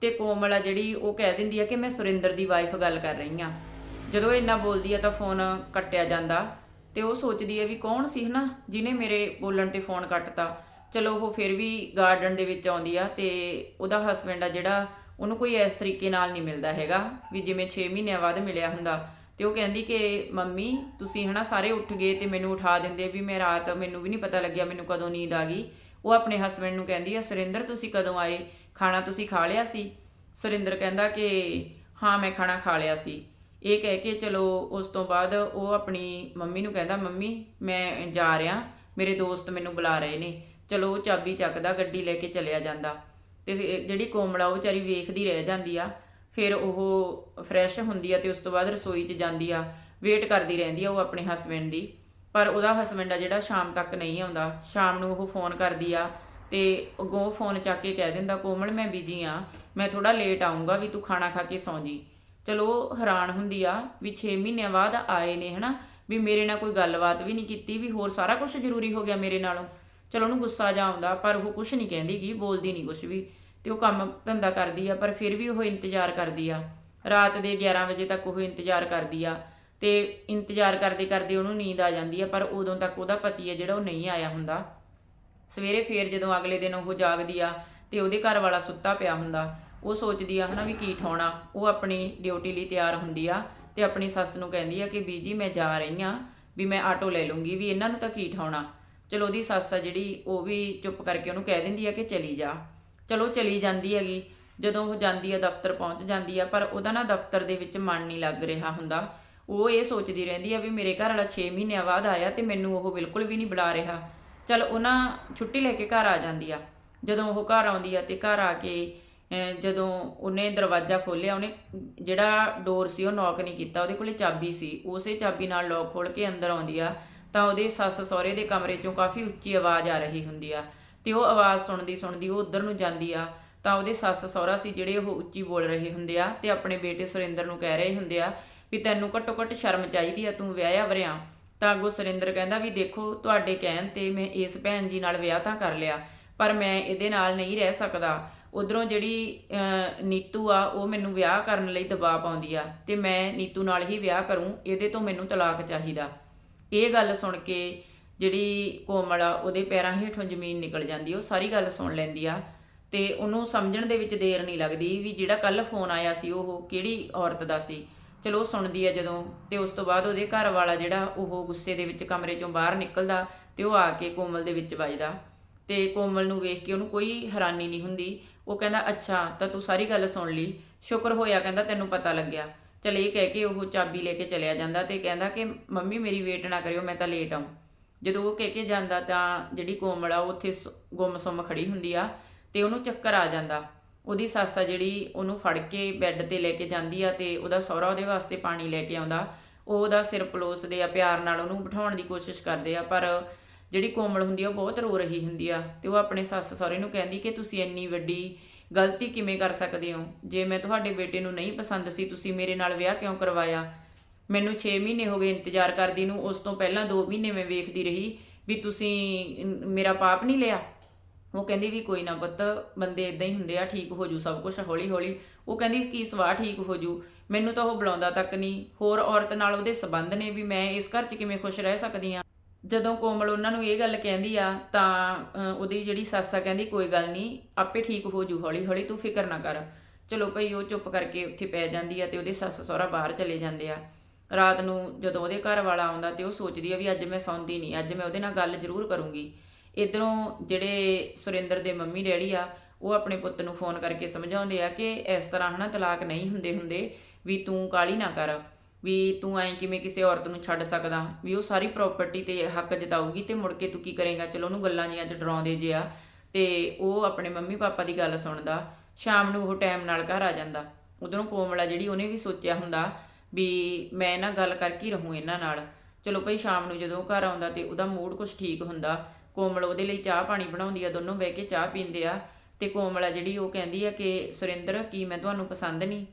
ਤੇ ਕੋਮਲ ਆ ਜਿਹੜੀ ਉਹ ਕਹਿ ਦਿੰਦੀ ਆ ਕਿ ਮੈਂ ਸੁਰਿੰਦਰ ਦੀ ਵਾਈਫ ਗੱਲ ਕਰ ਰਹੀ ਆ। ਜਦੋਂ ਇਹ ਇੰਨਾ ਬੋਲਦੀ ਆ ਤਾਂ ਫੋਨ ਕੱਟਿਆ ਜਾਂਦਾ ਤੇ ਉਹ ਸੋਚਦੀ ਆ ਵੀ ਕੌਣ ਸੀ ਹਨਾ ਜਿਹਨੇ ਮੇਰੇ ਬੋਲਣ ਤੇ ਫੋਨ ਕੱਟਤਾ। ਚਲੋ ਉਹ ਫਿਰ ਵੀ ਗਾਰਡਨ ਦੇ ਵਿੱਚ ਆਉਂਦੀ ਆ ਤੇ ਉਹਦਾ ਹਸਬੰਡ ਆ ਜਿਹੜਾ ਉਹਨੂੰ ਕੋਈ ਇਸ ਤਰੀਕੇ ਨਾਲ ਨਹੀਂ ਮਿਲਦਾ ਹੈਗਾ ਵੀ ਜਿਵੇਂ 6 ਮਹੀਨਿਆਂ ਬਾਅਦ ਮਿਲਿਆ ਹੁੰਦਾ। ਤੇ ਉਹ ਕਹਿੰਦੀ ਕਿ, ਮੰਮੀ, ਤੁਸੀਂ ਹਨਾ ਸਾਰੇ ਉੱਠ ਗਏ ਤੇ ਮੈਨੂੰ ਉਠਾ ਦਿੰਦੇ ਵੀ ਮੈਂ ਰਾਤ ਮੈਨੂੰ ਵੀ ਨਹੀਂ ਪਤਾ ਲੱਗਿਆ ਮੈਨੂੰ ਕਦੋਂ ਨੀਂਦ ਆ ਗਈ। ਉਹ ਆਪਣੇ ਹਸਬੰਡ ਨੂੰ ਕਹਿੰਦੀ ਆ, ਸੁਰਿੰਦਰ, ਤੁਸੀਂ ਕਦੋਂ ਆਏ? ਖਾਣਾ ਤੁਸੀਂ ਖਾ ਲਿਆ ਸੀ? ਸੁਰਿੰਦਰ ਕਹਿੰਦਾ ਕਿ, ਹਾਂ, ਮੈਂ ਖਾਣਾ ਖਾ ਲਿਆ ਸੀ। ਇਹ ਕਹਿ ਕੇ ਚਲੋ ਉਸ ਤੋਂ ਬਾਅਦ ਉਹ ਆਪਣੀ ਮੰਮੀ ਨੂੰ ਕਹਿੰਦਾ, ਮੰਮੀ, ਮੈਂ ਜਾ ਰਿਹਾ, ਮੇਰੇ ਦੋਸਤ ਮੈਨੂੰ ਬੁਲਾ ਰਹੇ ਨੇ। ਚਲੋ ਉਹ ਚਾਬੀ ਚੱਕਦਾ, ਗੱਡੀ ਲੈ ਕੇ ਚਲਿਆ ਜਾਂਦਾ। ਤੇ ਜਿਹੜੀ ਕੋਮਲਾ ਉਹ ਵਿਚਾਰੀ ਵੇਖਦੀ ਰਹਿ ਜਾਂਦੀ ਆ। ਫਿਰ ਉਹ ਫਰੈਸ਼ ਹੁੰਦੀ ਆ ਤੇ ਉਸ ਤੋਂ ਬਾਅਦ ਰਸੋਈ 'ਚ ਜਾਂਦੀ ਆ ਵੇਟ ਕਰਦੀ ਰਹਿੰਦੀ ਆ ਉਹ ਆਪਣੇ ਹਸਬੰਡ ਦੀ। ਪਰ ਉਹਦਾ ਹਸਬੰਡ ਆ ਜਿਹੜਾ ਸ਼ਾਮ ਤੱਕ ਨਹੀਂ ਆਉਂਦਾ, ਸ਼ਾਮ ਨੂੰ ਉਹ ਫੋਨ ਕਰਦੀ ਆ ਤੇ ਅੱਗੋਂ ਫੋਨ ਚੱਕ ਕੇ ਕਹਿ ਦਿੰਦਾ, ਕੋਮਲ ਮੈਂ ਬਿਜ਼ੀ ਆ, ਮੈਂ ਥੋੜਾ ਲੇਟ ਆਉਂਗਾ ਵੀ ਤੂੰ ਖਾਣਾ ਖਾ ਕੇ ਸੌਂ ਜੀ। ਚਲੋ ਹੈਰਾਨ ਹੁੰਦੀ ਆ ਵੀ 6 ਮਹੀਨਿਆਂ ਬਾਅਦ ਆਏ ਨੇ, ਹਨਾ? ਵੀ ਮੇਰੇ ਨਾਲ ਕੋਈ ਗੱਲਬਾਤ ਵੀ ਨਹੀਂ ਕੀਤੀ, ਵੀ ਹੋਰ ਸਾਰਾ ਕੁਝ ਜ਼ਰੂਰੀ ਹੋ ਗਿਆ ਮੇਰੇ ਨਾਲੋਂ। ਚਲੋ ਉਹਨੂੰ ਗੁੱਸਾ ਜਾ ਆਉਂਦਾ, ਪਰ ਉਹ ਕੁਝ ਨਹੀਂ ਕਹਿੰਦੀ ਗੀ, ਬੋਲਦੀ ਨਹੀਂ ਕੁਝ ਵੀ। ਤੇ ਉਹ ਕੰਮ ਧੰਦਾ ਕਰਦੀ ਆ, ਪਰ ਫਿਰ ਵੀ ਉਹ ਇੰਤਜ਼ਾਰ ਕਰਦੀ ਆ। ਰਾਤ ਦੇ 11 ਵਜੇ ਤੱਕ ਉਹ ਇੰਤਜ਼ਾਰ ਕਰਦੀ ਆ ਤੇ ਇੰਤਜ਼ਾਰ ਕਰਦੇ ਕਰਦੇ ਉਹਨੂੰ ਨੀਂਦ ਆ ਜਾਂਦੀ ਆ, ਪਰ ਉਦੋਂ ਤੱਕ ਉਹਦਾ ਪਤੀ ਆ ਜਿਹੜਾ ਉਹ ਨਹੀਂ ਆਇਆ ਹੁੰਦਾ। ਸਵੇਰੇ ਫੇਰ ਜਦੋਂ ਅਗਲੇ ਦਿਨ ਉਹ ਜਾਗਦੀ ਆ ਤੇ ਉਹਦੇ ਘਰ ਵਾਲਾ ਸੁੱਤਾ ਪਿਆ ਹੁੰਦਾ, ਉਹ ਸੋਚਦੀ ਆ ਹਨਾ ਵੀ ਕੀ ਠਾਉਣਾ। ਉਹ ਆਪਣੀ ਡਿਊਟੀ ਲਈ ਤਿਆਰ ਹੁੰਦੀ ਆ ਤੇ ਆਪਣੀ ਸੱਸ ਨੂੰ ਕਹਿੰਦੀ ਆ ਕਿ ਬੀਜੀ ਮੈਂ ਜਾ ਰਹੀ ਆ, ਵੀ ਮੈਂ ਆਟੋ ਲੈ ਲੂੰਗੀ, ਵੀ ਇਹਨਾਂ ਨੂੰ ਤਾਂ ਕੀ ਠਾਉਣਾ। ਚਲੋ ਉਹਦੀ ਸੱਸ ਆ ਜਿਹੜੀ, ਉਹ ਵੀ ਚੁੱਪ ਕਰਕੇ ਉਹਨੂੰ ਕਹਿ ਦਿੰਦੀ ਆ ਕਿ ਚਲੀ ਜਾ। ਚਲੋ ਚਲੀ ਜਾਂਦੀ ਹੈਗੀ, ਜਦੋਂ ਉਹ ਜਾਂਦੀ ਆ, ਦਫ਼ਤਰ ਪਹੁੰਚ ਜਾਂਦੀ ਆ, ਪਰ ਉਹਦਾ ਨਾ ਦਫ਼ਤਰ ਦੇ ਵਿੱਚ ਮਨ ਨਹੀਂ ਲੱਗ ਰਿਹਾ ਹੁੰਦਾ। ਉਹ ਇਹ ਸੋਚਦੀ ਰਹਿੰਦੀ ਆ ਵੀ ਮੇਰੇ ਘਰ ਵਾਲਾ 6 ਮਹੀਨਿਆਂ ਬਾਅਦ ਆਇਆ ਤੇ ਮੈਨੂੰ ਉਹ ਬਿਲਕੁਲ ਵੀ ਨਹੀਂ ਬੁਲਾ ਰਿਹਾ। ਚਲ ਉਹਨਾਂ ਛੁੱਟੀ ਲੈ ਕੇ ਘਰ ਆ ਜਾਂਦੀ ਆ। ਜਦੋਂ ਉਹ ਘਰ ਆਉਂਦੀ ਆ ਤੇ ਘਰ ਆ ਕੇ ਜਦੋਂ ਉਹਨੇ ਦਰਵਾਜ਼ਾ ਖੋਲ੍ਹਿਆ, ਉਹਨੇ ਜਿਹੜਾ ਡੋਰ ਸੀ ਉਹ ਨੌਕ ਨਹੀਂ ਕੀਤਾ, ਉਹਦੇ ਕੋਲੇ ਚਾਬੀ ਸੀ। ਉਸੇ ਚਾਬੀ ਨਾਲ ਲੋਕ ਖੋਲ ਕੇ ਅੰਦਰ ਆਉਂਦੀ ਆ, ਤਾਂ ਉਹਦੇ ਸੱਸ ਸਹੁਰੇ ਦੇ ਕਮਰੇ ਚੋਂ ਕਾਫੀ ਉੱਚੀ ਆਵਾਜ਼ ਆ ਰਹੀ ਹੁੰਦੀ ਆ। ਤੇ ਉਹ ਆਵਾਜ਼ ਸੁਣਦੀ ਸੁਣਦੀ ਉਹ ਉਧਰ ਨੂੰ ਜਾਂਦੀ ਆ, ਤਾਂ ਉਹਦੇ ਸੱਸ ਸਹੁਰਾ ਸੀ ਜਿਹੜੇ ਉਹ ਉੱਚੀ ਬੋਲ ਰਹੇ ਹੁੰਦੇ ਆ ਤੇ ਆਪਣੇ ਬੇਟੇ ਸੁਰਿੰਦਰ ਨੂੰ ਕਹਿ ਰਹੇ ਹੁੰਦੇ ਆ ਵੀ ਤੈਨੂੰ ਘੱਟੋ ਘੱਟ ਸ਼ਰਮ ਚਾਹੀਦੀ ਆ, ਤੂੰ ਵਿਆਹਿਆ ਵਰਿਆ। ਤਾਂ ਅੱਗੋਂ ਸੁਰਿੰਦਰ ਕਹਿੰਦਾ ਵੀ ਦੇਖੋ ਤੁਹਾਡੇ ਕਹਿਣ ਤੇ ਮੈਂ ਇਸ ਭੈਣ ਜੀ ਨਾਲ ਵਿਆਹ ਤਾਂ ਕਰ ਲਿਆ, ਪਰ ਮੈਂ ਇਹਦੇ ਨਾਲ ਨਹੀਂ ਰਹਿ ਸਕਦਾ। ਉਧਰੋਂ ਜਿਹੜੀ ਨੀਤੂ ਆ, ਉਹ ਮੈਨੂੰ ਵਿਆਹ ਕਰਨ ਲਈ ਦਬਾਅ ਪਾਉਂਦੀ ਆ ਤੇ ਮੈਂ ਨੀਤੂ ਨਾਲ ਹੀ ਵਿਆਹ ਕਰੂੰ, ਇਹਦੇ ਤੋਂ ਮੈਨੂੰ ਤਲਾਕ ਚਾਹੀਦਾ। ਇਹ ਗੱਲ ਸੁਣ ਕੇ ਜਿਹੜੀ ਕੋਮਲ ਆ ਉਹਦੇ ਪੈਰਾਂ ਹੇਠੋਂ ਜ਼ਮੀਨ ਨਿਕਲ ਜਾਂਦੀ, ਉਹ ਸਾਰੀ ਗੱਲ ਸੁਣ ਲੈਂਦੀ ਆ। ਤੇ ਉਹਨੂੰ ਸਮਝਣ ਦੇ ਵਿੱਚ ਦੇਰ ਨਹੀਂ ਲੱਗਦੀ ਵੀ ਜਿਹੜਾ ਕੱਲ ਫੋਨ ਆਇਆ ਸੀ, ਉਹ ਕਿਹੜੀ ਔਰਤ ਦਾ ਸੀ। ਚਲੋ, ਉਹ ਸੁਣਦੀ ਆ ਜਦੋਂ, ਤੇ ਉਸ ਤੋਂ ਬਾਅਦ ਉਹਦੇ ਘਰ ਵਾਲਾ ਜਿਹੜਾ, ਉਹ ਗੁੱਸੇ ਦੇ ਵਿੱਚ ਕਮਰੇ ਚੋਂ ਬਾਹਰ ਨਿਕਲਦਾ, ਤੇ ਉਹ ਆ ਕੇ ਕੋਮਲ ਦੇ ਵਿੱਚ ਵੱਜਦਾ। ਤੇ ਕੋਮਲ ਨੂੰ ਵੇਖ ਕੇ ਉਹਨੂੰ ਕੋਈ ਹੈਰਾਨੀ ਨਹੀਂ ਹੁੰਦੀ। ਉਹ ਕਹਿੰਦਾ, ਅੱਛਾ, ਤਾਂ ਤੂੰ ਸਾਰੀ ਗੱਲ ਸੁਣ ਲਈ। ਸ਼ੁਕਰ ਹੋਇਆ, ਕਹਿੰਦਾ, ਤੈਨੂੰ ਪਤਾ ਲੱਗਿਆ। ਚਲ ਇਹ ਕਹਿ ਕੇ ਉਹ ਚਾਬੀ ਲੈ ਕੇ ਚਲਿਆ ਜਾਂਦਾ ਤੇ ਕਹਿੰਦਾ ਕਿ, ਮੰਮੀ, ਮੇਰੀ ਵੇਟ ਨਾ ਕਰਿਓ, ਮੈਂ ਤਾਂ ਲੇਟ ਆਉਂ ਜਦੋਂ ਉਹ ਕਹਿ ਕੇ ਜਾਂਦਾ ਤਾਂ ਜਿਹੜੀ ਕੋਮਲ ਆ ਉਹ ਉੱਥੇ ਸ- ਗੁੰਮ-ਸੁੰਮ ਖੜੀ ਹੁੰਦੀ ਆ ਤੇ ਉਹਨੂੰ ਚੱਕਰ ਆ ਜਾਂਦਾ। ਉਹਦੀ ਸੱਸ ਆ ਜਿਹੜੀ, ਉਹਨੂੰ ਫੜ ਕੇ ਬੈੱਡ ਤੇ ਲੈ ਕੇ ਜਾਂਦੀ ਆ ਤੇ ਉਹਦਾ ਸਹੁਰਾ ਉਹਦੇ ਵਾਸਤੇ ਪਾਣੀ ਲੈ ਕੇ ਆਉਂਦਾ। ਉਹ ਉਹਦਾ ਸਿਰ ਪਲੋਸਦੇ ਆ, ਪਿਆਰ ਨਾਲ ਉਹਨੂੰ ਬਿਠਾਉਣ ਦੀ ਕੋਸ਼ਿਸ਼ ਕਰਦੇ ਆ, ਪਰ ਜਿਹੜੀ ਕੋਮਲ ਹੁੰਦੀ ਆ, ਉਹ ਬਹੁਤ ਰੋ ਰਹੀ ਹੁੰਦੀ ਆ ਤੇ ਉਹ ਆਪਣੇ ਸੱਸ ਸਹੁਰੇ ਨੂੰ ਕਹਿੰਦੀ ਕਿ ਤੁਸੀਂ ਇੰਨੀ ਵੱਡੀ ਗਲਤੀ ਕਿਵੇਂ ਕਰ ਸਕਦੇ ਹੋ? ਜੇ ਮੈਂ ਤੁਹਾਡੇ ਬੇਟੇ ਨੂੰ ਨਹੀਂ ਪਸੰਦ ਸੀ, ਤੁਸੀਂ ਮੇਰੇ ਨਾਲ ਵਿਆਹ ਕਿਉਂ ਕਰਵਾਇਆ? ਮੈਨੂੰ 6 ਮਹੀਨੇ ਹੋ ਗਏ ਇੰਤਜ਼ਾਰ ਕਰਦੀ ਨੂੰ, ਉਸ ਤੋਂ ਪਹਿਲਾਂ 2 ਮਹੀਨੇ ਮੈਂ ਵੇਖਦੀ ਰਹੀ ਵੀ ਤੁਸੀਂ ਮੇਰਾ ਪਾਪ ਨਹੀਂ ਲਿਆ। ਉਹ ਕਹਿੰਦੀ ਵੀ ਕੋਈ ਨਾ ਪੁੱਤ, ਬੰਦੇ ਇਦਾਂ ਹੀ ਹੁੰਦੇ ਆ, ਠੀਕ ਹੋ ਜੂ ਸਭ ਕੁਝ ਹੌਲੀ ਹੌਲੀ ਉਹ ਕਹਿੰਦੀ ਕੀ ਸਵਾਹ ਠੀਕ ਹੋ ਜੂ। ਮੈਨੂੰ ਤਾਂ ਉਹ ਬੁਲਾਉਂਦਾ ਤੱਕ ਨਹੀਂ। ਹੋਰ ਔਰਤ ਨਾਲ ਉਹਦੇ ਸਬੰਧ ਨੇ ਵੀ ਮੈਂ ਇਸ ਘਰ 'ਚ ਕਿਵੇਂ ਖੁਸ਼ ਰਹਿ ਸਕਦੀ ਆ ਜਦੋਂ ਕੋਮਲ ਉਹਨਾਂ ਨੂੰ ਇਹ ਗੱਲ ਕਹਿੰਦੀ ਆ, ਤਾਂ ਉਹਦੀ ਜਿਹੜੀ ਸੱਸ ਆ ਕਹਿੰਦੀ, ਕੋਈ ਗੱਲ ਨਹੀਂ, ਆਪੇ ਠੀਕ ਹੋ ਜੂ ਹੌਲੀ ਹੌਲੀ ਤੂੰ ਫਿਕਰ ਨਾ ਕਰ। ਚਲੋ ਭਈ, ਉਹ ਚੁੱਪ ਕਰਕੇ ਉੱਥੇ ਪੈ ਜਾਂਦੀ ਆ ਤੇ ਉਹਦੇ ਸੱਸ ਸਹੁਰਾ ਬਾਹਰ ਚਲੇ ਜਾਂਦੇ ਆ। ਰਾਤ ਨੂੰ ਜਦੋਂ ਉਹਦੇ ਘਰ ਵਾਲਾ ਆਉਂਦਾ ਤੇ ਉਹ ਸੋਚਦੀ ਆ ਵੀ ਅੱਜ ਮੈਂ ਸੌਂਦੀ ਨਹੀਂ, ਅੱਜ ਮੈਂ ਉਹਦੇ ਨਾਲ ਗੱਲ ਜ਼ਰੂਰ ਕਰੂੰਗੀ। ਇਧਰੋਂ ਜਿਹੜੇ ਸੁਰਿੰਦਰ ਦੇ ਮੰਮੀ ਡੈਡੀ ਆ, ਉਹ ਆਪਣੇ ਪੁੱਤ ਨੂੰ ਫੋਨ ਕਰਕੇ ਸਮਝਾਉਂਦੇ ਆ ਕਿ ਇਸ ਤਰ੍ਹਾਂ ਹਨਾ ਤਲਾਕ ਨਹੀਂ ਹੁੰਦੇ ਹੁੰਦੇ ਵੀ ਤੂੰ ਕਾਲੀ ਨਾ ਕਰ, ਵੀ ਤੂੰ ਐਂ ਕਿਵੇਂ ਕਿਸੇ ਔਰਤ ਨੂੰ ਛੱਡ ਸਕਦਾ, ਵੀ ਉਹ ਸਾਰੀ ਪ੍ਰਾਪਰਟੀ ਤੇ ਹੱਕ ਜਤਾਊਗੀ ਤੇ ਮੁੜ ਕੇ ਤੂੰ ਕੀ ਕਰੇਗਾ? ਚਲੋ ਉਹਨੂੰ ਗੱਲਾਂ ਜੀਆਂ ਚ ਡਰਾਉਂਦੇ ਜੇ ਆ ਤੇ ਉਹ ਆਪਣੇ ਮੰਮੀ ਪਾਪਾ ਦੀ ਗੱਲ ਸੁਣਦਾ, ਸ਼ਾਮ ਨੂੰ ਉਹ ਟਾਈਮ ਨਾਲ ਘਰ ਆ ਜਾਂਦਾ। ਉਧਰੋਂ ਕੋਮਲਾ ਜਿਹੜੀ ਉਹਨੇ ਵੀ ਸੋਚਿਆ ਹੁੰਦਾ ਵੀ ਮੈਂ ਨਾ ਗੱਲ ਕਰਕੇ ਰਹੂੰ ਇਹਨਾਂ ਨਾਲ। ਚਲੋ ਭਈ ਸ਼ਾਮ ਨੂੰ ਜਦੋਂ ਘਰ ਆਉਂਦਾ ਤੇ ਉਹਦਾ ਮੂਡ ਕੁਝ ਠੀਕ ਹੁੰਦਾ। ਕੋਮਲ ਉਹਦੇ ਲਈ ਚਾਹ ਪਾਣੀ ਬਣਾਉਂਦੀ ਆ, ਦੋਨੋਂ ਬਹਿ ਕੇ ਚਾਹ ਪੀਂਦੇ ਆ। ਤੇ ਕੋਮਲ ਆ ਜਿਹੜੀ ਉਹ ਕਹਿੰਦੀ ਆ ਕਿ, ਸੁਰਿੰਦਰ, ਕੀ ਮੈਂ ਤੁਹਾਨੂੰ ਪਸੰਦ ਨਹੀਂ?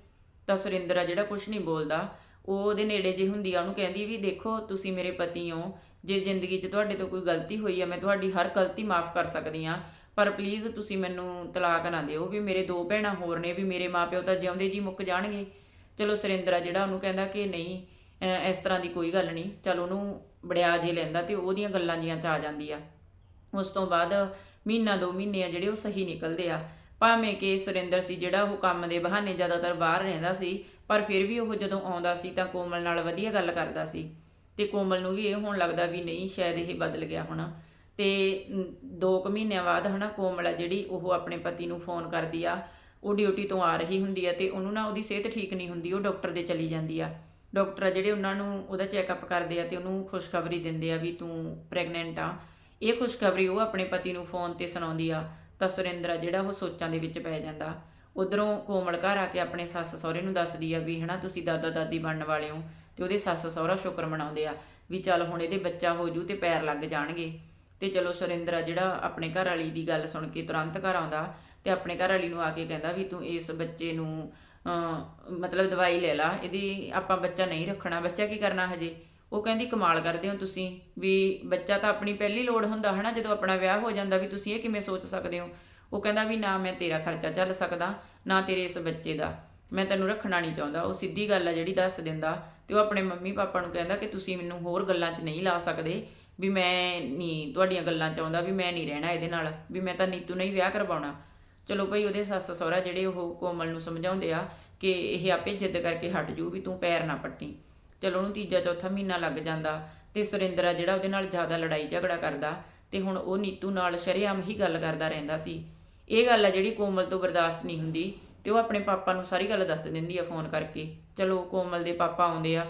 ਤਾਂ ਸੁਰਿੰਦਰ ਆ ਜਿਹੜਾ ਕੁਝ ਨਹੀਂ ਬੋਲਦਾ। ਉਹ ਉਹਦੇ ਨੇੜੇ ਜੇ ਹੁੰਦੀ ਆ, ਉਹਨੂੰ ਕਹਿੰਦੀ ਵੀ, ਦੇਖੋ, ਤੁਸੀਂ ਮੇਰੇ ਪਤੀ ਹੋ। ਜੇ ਜ਼ਿੰਦਗੀ 'ਚ ਤੁਹਾਡੇ ਤੋਂ ਕੋਈ ਗਲਤੀ ਹੋਈ ਆ, ਮੈਂ ਤੁਹਾਡੀ ਹਰ ਗਲਤੀ ਮਾਫ ਕਰ ਸਕਦੀ ਆ। ਪਰ ਪਲੀਜ਼ ਤੁਸੀਂ ਮੈਨੂੰ ਤਲਾਕ ਨਾ ਦਿਓ ਵੀ ਮੇਰੇ ਦੋ ਭੈਣਾਂ ਹੋਰ ਨੇ, ਵੀ ਮੇਰੇ ਮਾਪਿਓ ਤਾਂ ਜਿਉਂਦੇ ਜੀ ਮੁੱਕ ਜਾਣਗੇ। ਚਲੋ ਸੁਰਿੰਦਰ ਆ ਜਿਹੜਾ ਉਹਨੂੰ ਕਹਿੰਦਾ ਕਿ ਨਹੀਂ ਇਸ ਤਰ੍ਹਾਂ ਦੀ ਕੋਈ ਗੱਲ ਨਹੀਂ, ਚਲ ਉਹਨੂੰ ਬੜਿਆ ਜੇ ਲੈਂਦਾ ਤੇ ਉਹਦੀਆਂ ਗੱਲਾਂ ਜੀਆਂ ਚ ਆ ਜਾਂਦੀ ਆ। ਉਸ ਤੋਂ ਬਾਅਦ ਮਹੀਨਾ ਦੋ ਮਹੀਨੇ ਆ ਜਿਹੜੇ ਉਹ ਸਹੀ ਨਿਕਲਦੇ ਆ। ਭਾਵੇਂ ਕਿ ਸੁਰਿੰਦਰ ਸੀ ਜਿਹੜਾ ਉਹ ਕੰਮ ਦੇ ਬਹਾਨੇ ਜ਼ਿਆਦਾਤਰ ਬਾਹਰ ਰਹਿੰਦਾ ਸੀ, ਪਰ ਫਿਰ ਵੀ ਉਹ ਜਦੋਂ ਆਉਂਦਾ ਸੀ ਤਾਂ ਕੋਮਲ ਨਾਲ ਵਧੀਆ ਗੱਲ ਕਰਦਾ ਸੀ। ਤੇ ਕੋਮਲ ਨੂੰ ਵੀ ਇਹ ਹੋਣ ਲੱਗਦਾ ਵੀ ਨਹੀਂ, ਸ਼ਾਇਦ ਇਹ ਬਦਲ ਗਿਆ ਹੋਣਾ। ਤੇ 2 ਕੁ ਮਹੀਨਿਆਂ ਬਾਅਦ ਹਨਾ ਕੋਮਲ ਆ ਜਿਹੜੀ ਉਹ ਆਪਣੇ ਪਤੀ ਨੂੰ ਫੋਨ ਕਰਦੀ ਆ। ਉਹ ਡਿਊਟੀ ਤੋਂ ਆ ਰਹੀ ਹੁੰਦੀ ਆ ਤੇ ਉਹਨੂੰ ਨਾ ਉਹਦੀ ਸਿਹਤ ਠੀਕ ਨਹੀਂ ਹੁੰਦੀ, ਉਹ ਡਾਕਟਰ ਦੇ ਚਲੀ ਜਾਂਦੀ ਆ। ਡਾਕਟਰ ਆ ਜਿਹੜੇ ਉਹਨਾਂ ਨੂੰ ਉਹਦਾ ਚੈੱਕਅਪ ਕਰਦੇ ਆ ਤੇ ਉਹਨੂੰ ਖੁਸ਼ਖਬਰੀ ਦਿੰਦੇ ਆ ਵੀ ਤੂੰ ਪ੍ਰੈਗਨੈਂਟ ਆ। ਇਹ ਖੁਸ਼ਖਬਰੀ ਉਹ ਆਪਣੇ ਪਤੀ ਨੂੰ ਫੋਨ ਤੇ ਸੁਣਾਉਂਦੀ ਆ, ਤਾਂ ਸੁਰਿੰਦਰ ਆ ਜਿਹੜਾ ਉਹ ਸੋਚਾਂ ਦੇ ਵਿੱਚ ਪੈ ਜਾਂਦਾ। ਉਧਰੋਂ ਕੋਮਲ ਘਰ ਆ ਕੇ ਆਪਣੇ ਸੱਸ ਸਹੁਰੇ ਨੂੰ ਦੱਸਦੀ ਆ ਵੀ ਹਨਾ ਤੁਸੀਂ ਦਾਦਾ ਦਾਦੀ ਬਣਨ ਵਾਲੇ ਹੋ ਤੇ ਉਹਦੇ ਸੱਸ ਸਹੁਰਾ ਸ਼ੁਕਰ ਮਨਾਉਂਦੇ ਆ ਵੀ ਚੱਲ ਹੁਣ ਇਹਦੇ ਬੱਚਾ ਹੋ ਜੂ ਤੇ ਪੈਰ ਲੱਗ ਜਾਣਗੇ। ਤੇ ਚਲੋ ਸੁਰਿੰਦਰ ਆ ਜਿਹੜਾ ਆਪਣੇ ਘਰ ਵਾਲੀ ਦੀ ਗੱਲ ਸੁਣ ਕੇ ਤੁਰੰਤ ਘਰ ਆਉਂਦਾ ਤੇ ਆਪਣੇ ਘਰ ਵਾਲੀ ਨੂੰ ਆ ਕੇ ਕਹਿੰਦਾ ਵੀ ਤੂੰ ਇਸ ਬੱਚੇ ਨੂੰ ਮਤਲਬ ਦਵਾਈ ਲੈ ਲਾ, ਇਹਦੀ ਆਪਾਂ ਬੱਚਾ ਨਹੀਂ ਰੱਖਣਾ, ਬੱਚਾ ਕੀ ਕਰਨਾ ਹਜੇ? ਉਹ ਕਹਿੰਦੀ, ਕਮਾਲ ਕਰਦੇ ਹੋ ਤੁਸੀਂ, ਵੀ ਬੱਚਾ ਤਾਂ ਆਪਣੀ ਪਹਿਲੀ ਲੋੜ ਹੁੰਦਾ ਹਨਾ, ਜਦੋਂ ਆਪਣਾ ਵਿਆਹ ਹੋ ਜਾਂਦਾ ਵੀ ਤੁਸੀਂ ਇਹ ਕਿਵੇਂ ਸੋਚ ਸਕਦੇ ਹੋ? ਉਹ ਕਹਿੰਦਾ ਵੀ ਨਾ ਮੈਂ ਤੇਰਾ ਖਰਚਾ ਚੱਲ ਸਕਦਾ, ਨਾ ਤੇਰੇ ਇਸ ਬੱਚੇ ਦਾ, ਮੈਂ ਤੈਨੂੰ ਰੱਖਣਾ ਨਹੀਂ ਚਾਹੁੰਦਾ। ਉਹ ਸਿੱਧੀ ਗੱਲ ਆ ਜਿਹੜੀ ਦੱਸ ਦਿੰਦਾ ਤੇ ਉਹ ਆਪਣੇ ਮੰਮੀ ਪਾਪਾ ਨੂੰ ਕਹਿੰਦਾ ਕਿ ਤੁਸੀਂ ਮੈਨੂੰ ਹੋਰ ਗੱਲਾਂ 'ਚ ਨਹੀਂ ਲਾ ਸਕਦੇ, ਵੀ ਮੈਂ ਨਹੀਂ ਤੁਹਾਡੀਆਂ ਗੱਲਾਂ 'ਚ ਆਉਂਦਾ, ਵੀ ਮੈਂ ਨਹੀਂ ਰਹਿਣਾ ਇਹਦੇ ਨਾਲ, ਵੀ ਮੈਂ ਤਾਂ ਨੀਤੂ ਨਾਲ ਹੀ ਵਿਆਹ ਕਰਵਾਉਣਾ। ਚਲੋ ਭਈ ਉਹਦੇ ਸੱਸ ਸਹੁਰਾ ਜਿਹੜੇ ਉਹ ਕੋਮਲ ਨੂੰ ਸਮਝਾਉਂਦੇ ਆ ਕਿ ਇਹ ਆਪੇ ਜਿੱਦ ਕਰਕੇ ਹਟ ਜੂ ਵੀ ਤੂੰ ਪੈਰ ਨਾ ਪੱਟੀ। ਚਲੋ ਉਹਨੂੰ ਤੀਜਾ ਚੌਥਾ ਮਹੀਨਾ ਲੱਗ ਜਾਂਦਾ ਤੇ ਸੁਰਿੰਦਰ ਆ ਜਿਹੜਾ ਉਹਦੇ ਨਾਲ ਜ਼ਿਆਦਾ ਲੜਾਈ ਝਗੜਾ ਕਰਦਾ ਤੇ ਹੁਣ ਉਹ ਨੀਤੂ ਨਾਲ ਸ਼ਰੇਆਮ ਹੀ ਗੱਲ ਕਰਦਾ ਰਹਿੰਦਾ ਸੀ। ਇਹ ਗੱਲ ਆ ਜਿਹੜੀ ਕੋਮਲ ਤੋਂ ਬਰਦਾਸ਼ਤ ਨਹੀਂ ਹੁੰਦੀ ਤੇ ਉਹ ਆਪਣੇ ਪਾਪਾ ਨੂੰ ਸਾਰੀ ਗੱਲ ਦੱਸ ਦਿੰਦੀ ਆ ਫੋਨ ਕਰਕੇ। ਚਲੋ ਕੋਮਲ ਦੇ ਪਾਪਾ ਆਉਂਦੇ ਆ,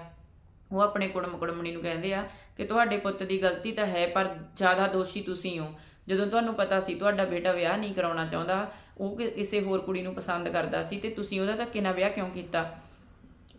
ਉਹ ਆਪਣੇ ਕੁੜਮ ਕੁੜਮਣੀ ਨੂੰ ਕਹਿੰਦੇ ਆ ਕਿ ਤੁਹਾਡੇ ਪੁੱਤ ਦੀ ਗਲਤੀ ਤਾਂ ਹੈ ਪਰ ਜ਼ਿਆਦਾ ਦੋਸ਼ੀ ਤੁਸੀਂ ਹੋ। ਜਦੋਂ ਤੁਹਾਨੂੰ ਪਤਾ ਸੀ ਤੁਹਾਡਾ ਬੇਟਾ ਵਿਆਹ ਨਹੀਂ ਕਰਾਉਣਾ ਚਾਹੁੰਦਾ ਉਹ ਕਿ- ਕਿਸੇ ਹੋਰ ਕੁੜੀ ਨੂੰ ਪਸੰਦ ਕਰਦਾ ਸੀ ਤੇ ਤੁਸੀਂ ਉਹਦਾ ਧੱਕੇ ਨਾਲ ਵਿਆਹ ਕਿਉਂ ਕੀਤਾ?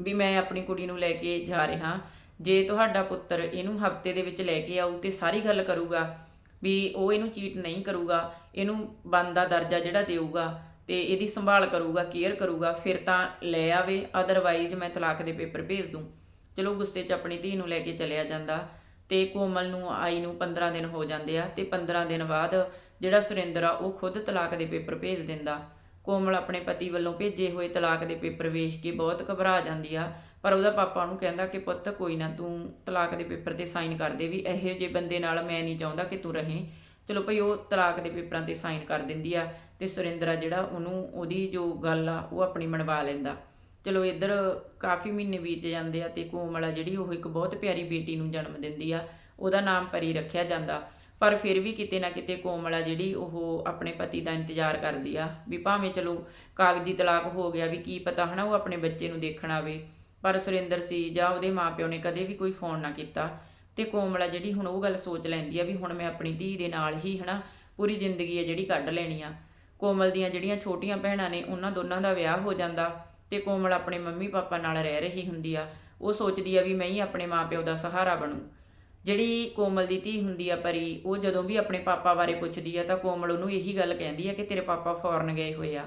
ਵੀ ਮੈਂ ਆਪਣੀ ਕੁੜੀ ਨੂੰ ਲੈ ਕੇ ਜਾ ਰਿਹਾ, ਜੇ ਤੁਹਾਡਾ ਪੁੱਤਰ ਇਹਨੂੰ ਹਫ਼ਤੇ ਦੇ ਵਿੱਚ ਲੈ ਕੇ ਆਊ ਤੇ ਸਾਰੀ ਗੱਲ ਕਰੂਗਾ, ਵੀ ਉਹ ਇਹਨੂੰ ਚੀਟ ਨਹੀਂ ਕਰੂਗਾ, ਇਹਨੂੰ ਬੰਦਾ ਦਰਜਾ ਜਿਹੜਾ ਦੇਊਗਾ ਤੇ ਇਹਦੀ ਸੰਭਾਲ ਕਰੂਗਾ, ਕੇਅਰ ਕਰੂਗਾ, ਫਿਰ ਤਾਂ ਲੈ ਆਵੇ ਅਦਰਵਾਈਜ਼ ਮੈਂ ਤਲਾਕ ਦੇ ਪੇਪਰ ਭੇਜ ਦੂੰ। ਚਲੋ ਗੁੱਸੇ 'ਚ ਆਪਣੀ ਧੀ ਨੂੰ ਲੈ ਕੇ ਚਲਿਆ ਜਾਂਦਾ ਤੇ ਕੋਮਲ ਨੂੰ, ਆਈ ਨੂੰ 15 ਦਿਨ ਹੋ ਜਾਂਦੇ ਆ ਤੇ 15 ਦਿਨ ਬਾਅਦ ਜਿਹੜਾ ਸੁਰਿੰਦਰ ਆ, ਉਹ ਖੁਦ ਤਲਾਕ ਦੇ ਪੇਪਰ ਭੇਜ ਦਿੰਦਾ। ਕੋਮਲ ਆਪਣੇ ਪਤੀ ਵੱਲੋਂ ਭੇਜੇ ਹੋਏ ਤਲਾਕ ਦੇ ਪੇਪਰ ਵੇਖ ਕੇ ਬਹੁਤ ਘਬਰਾ ਜਾਂਦੀ ਆ, ਪਰ ਉਹਦਾ ਪਾਪਾ ਉਹਨੂੰ ਕਹਿੰਦਾ ਕਿ ਪੁੱਤ ਕੋਈ ਨਾ, ਤੂੰ ਤਲਾਕ ਦੇ ਪੇਪਰ ਤੇ ਸਾਈਨ ਕਰ ਦੇ ਵੀ, ਇਹੋ ਜਿਹੇ ਬੰਦੇ ਨਾਲ ਮੈਂ ਨਹੀਂ ਚਾਹੁੰਦਾ ਕਿ ਤੂੰ ਰਹੇ। ਚਲੋ ਭਈ ਉਹ ਤਲਾਕ ਦੇ ਪੇਪਰਾਂ ਤੇ ਸਾਈਨ ਕਰ ਦਿੰਦੀ ਆ ਤੇ ਸੁਰਿੰਦਰ ਆ ਜਿਹੜਾ, ਉਹਨੂੰ ਉਹਦੀ ਜੋ ਗੱਲ ਆ, ਉਹ ਆਪਣੀ ਮਨਵਾ ਲੈਂਦਾ। ਚਲੋ ਇੱਧਰ ਕਾਫੀ ਮਹੀਨੇ ਬੀਤ ਜਾਂਦੇ ਆ ਤੇ ਕੋਮਲ ਆ ਜਿਹੜੀ, ਉਹ ਇੱਕ ਬਹੁਤ ਪਿਆਰੀ ਬੇਟੀ ਨੂੰ ਜਨਮ ਦਿੰਦੀ ਆ। ਉਹਦਾ ਨਾਮ ਪਰੀ ਰੱਖਿਆ ਜਾਂਦਾ। ਪਰ ਫਿਰ ਵੀ ਕਿਤੇ ਨਾ ਕਿਤੇ ਕੋਮਲ ਆ ਜਿਹੜੀ ਉਹ ਆਪਣੇ ਪਤੀ ਦਾ ਇੰਤਜ਼ਾਰ ਕਰਦੀ ਆ ਵੀ ਭਾਵੇਂ ਚਲੋ ਕਾਗਜ਼ੀ ਤਲਾਕ ਹੋ ਗਿਆ ਵੀ ਕੀ ਪਤਾ ਹਨਾ ਉਹ ਆਪਣੇ ਬੱਚੇ ਨੂੰ ਦੇਖਣ ਆਵੇ। ਪਰ ਸੁਰਿੰਦਰ ਸੀ ਜਾਂ ਉਹਦੇ ਮਾਪਿਓ ਨੇ ਕਦੇ ਵੀ ਕੋਈ ਫੋਨ ਨਾ ਕੀਤਾ ਤੇ ਕੋਮਲ ਆ ਜਿਹੜੀ ਹੁਣ ਉਹ ਗੱਲ ਸੋਚ ਲੈਂਦੀ ਆ ਵੀ ਹੁਣ ਮੈਂ ਆਪਣੀ ਧੀ ਦੇ ਨਾਲ ਹੀ ਹਨਾ ਪੂਰੀ ਜ਼ਿੰਦਗੀ ਆ ਜਿਹੜੀ ਕੱਢ ਲੈਣੀ ਆ। ਕੋਮਲ ਦੀਆਂ ਜਿਹੜੀਆਂ ਛੋਟੀਆਂ ਭੈਣਾਂ ਨੇ ਉਹਨਾਂ ਦੋਨਾਂ ਦਾ ਵਿਆਹ ਹੋ ਜਾਂਦਾ ਤੇ ਕੋਮਲ ਆਪਣੇ ਮੰਮੀ ਪਾਪਾ ਨਾਲ ਰਹਿ ਰਹੀ ਹੁੰਦੀ ਆ। ਉਹ ਸੋਚਦੀ ਆ ਵੀ ਮੈਂ ਹੀ ਆਪਣੇ ਮਾਪਿਓ ਦਾ ਸਹਾਰਾ ਬਣੂ। ਜਿਹੜੀ ਕੋਮਲ ਦੀ ਧੀ ਹੁੰਦੀ ਆ ਪਰੀ, ਉਹ ਜਦੋਂ ਵੀ ਆਪਣੇ ਪਾਪਾ ਬਾਰੇ ਪੁੱਛਦੀ ਆ ਤਾਂ ਕੋਮਲ ਉਹਨੂੰ ਇਹੀ ਗੱਲ ਕਹਿੰਦੀ ਆ ਕਿ ਤੇਰੇ ਪਾਪਾ ਫੋਰਨ ਗਏ ਹੋਏ ਆ।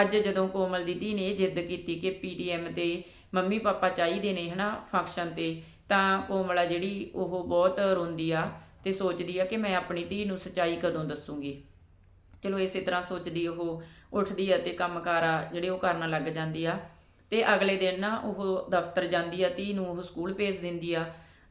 ਅੱਜ ਜਦੋਂ ਕੋਮਲ ਦੀ ਧੀ ਨੇ ਇਹ ਜਿੱਦ ਕੀਤੀ ਕਿ ਪੀਟੀਐਮ ਤੇ ਮੰਮੀ ਪਾਪਾ ਚਾਹੀਦੇ ਨੇ ਹਨਾ ਫੰਕਸ਼ਨ ਤੇ, ਤਾਂ ਕੋਮਲ ਆ ਜਿਹੜੀ ਉਹ ਬਹੁਤ ਰੋਂਦੀ ਆ ਤੇ ਸੋਚਦੀ ਆ ਕਿ ਮੈਂ ਆਪਣੀ ਧੀ ਨੂੰ ਸੱਚਾਈ ਕਦੋਂ ਦੱਸੂਗੀ। ਚਲੋ ਇਸੇ ਤਰ੍ਹਾਂ ਸੋਚਦੀ ਉਹ, ਉੱਠਦੀ ਆ ਤੇ ਕੰਮਕਾਰ ਆ ਜਿਹੜੇ ਉਹ ਕਰਨ ਲੱਗ ਜਾਂਦੀ ਆ। ਤੇ ਅਗਲੇ ਦਿਨ ਨਾ ਉਹ ਦਫ਼ਤਰ ਜਾਂਦੀ ਆ, ਧੀ ਨੂੰ ਉਹ ਸਕੂਲ ਭੇਜ ਦਿੰਦੀ ਆ।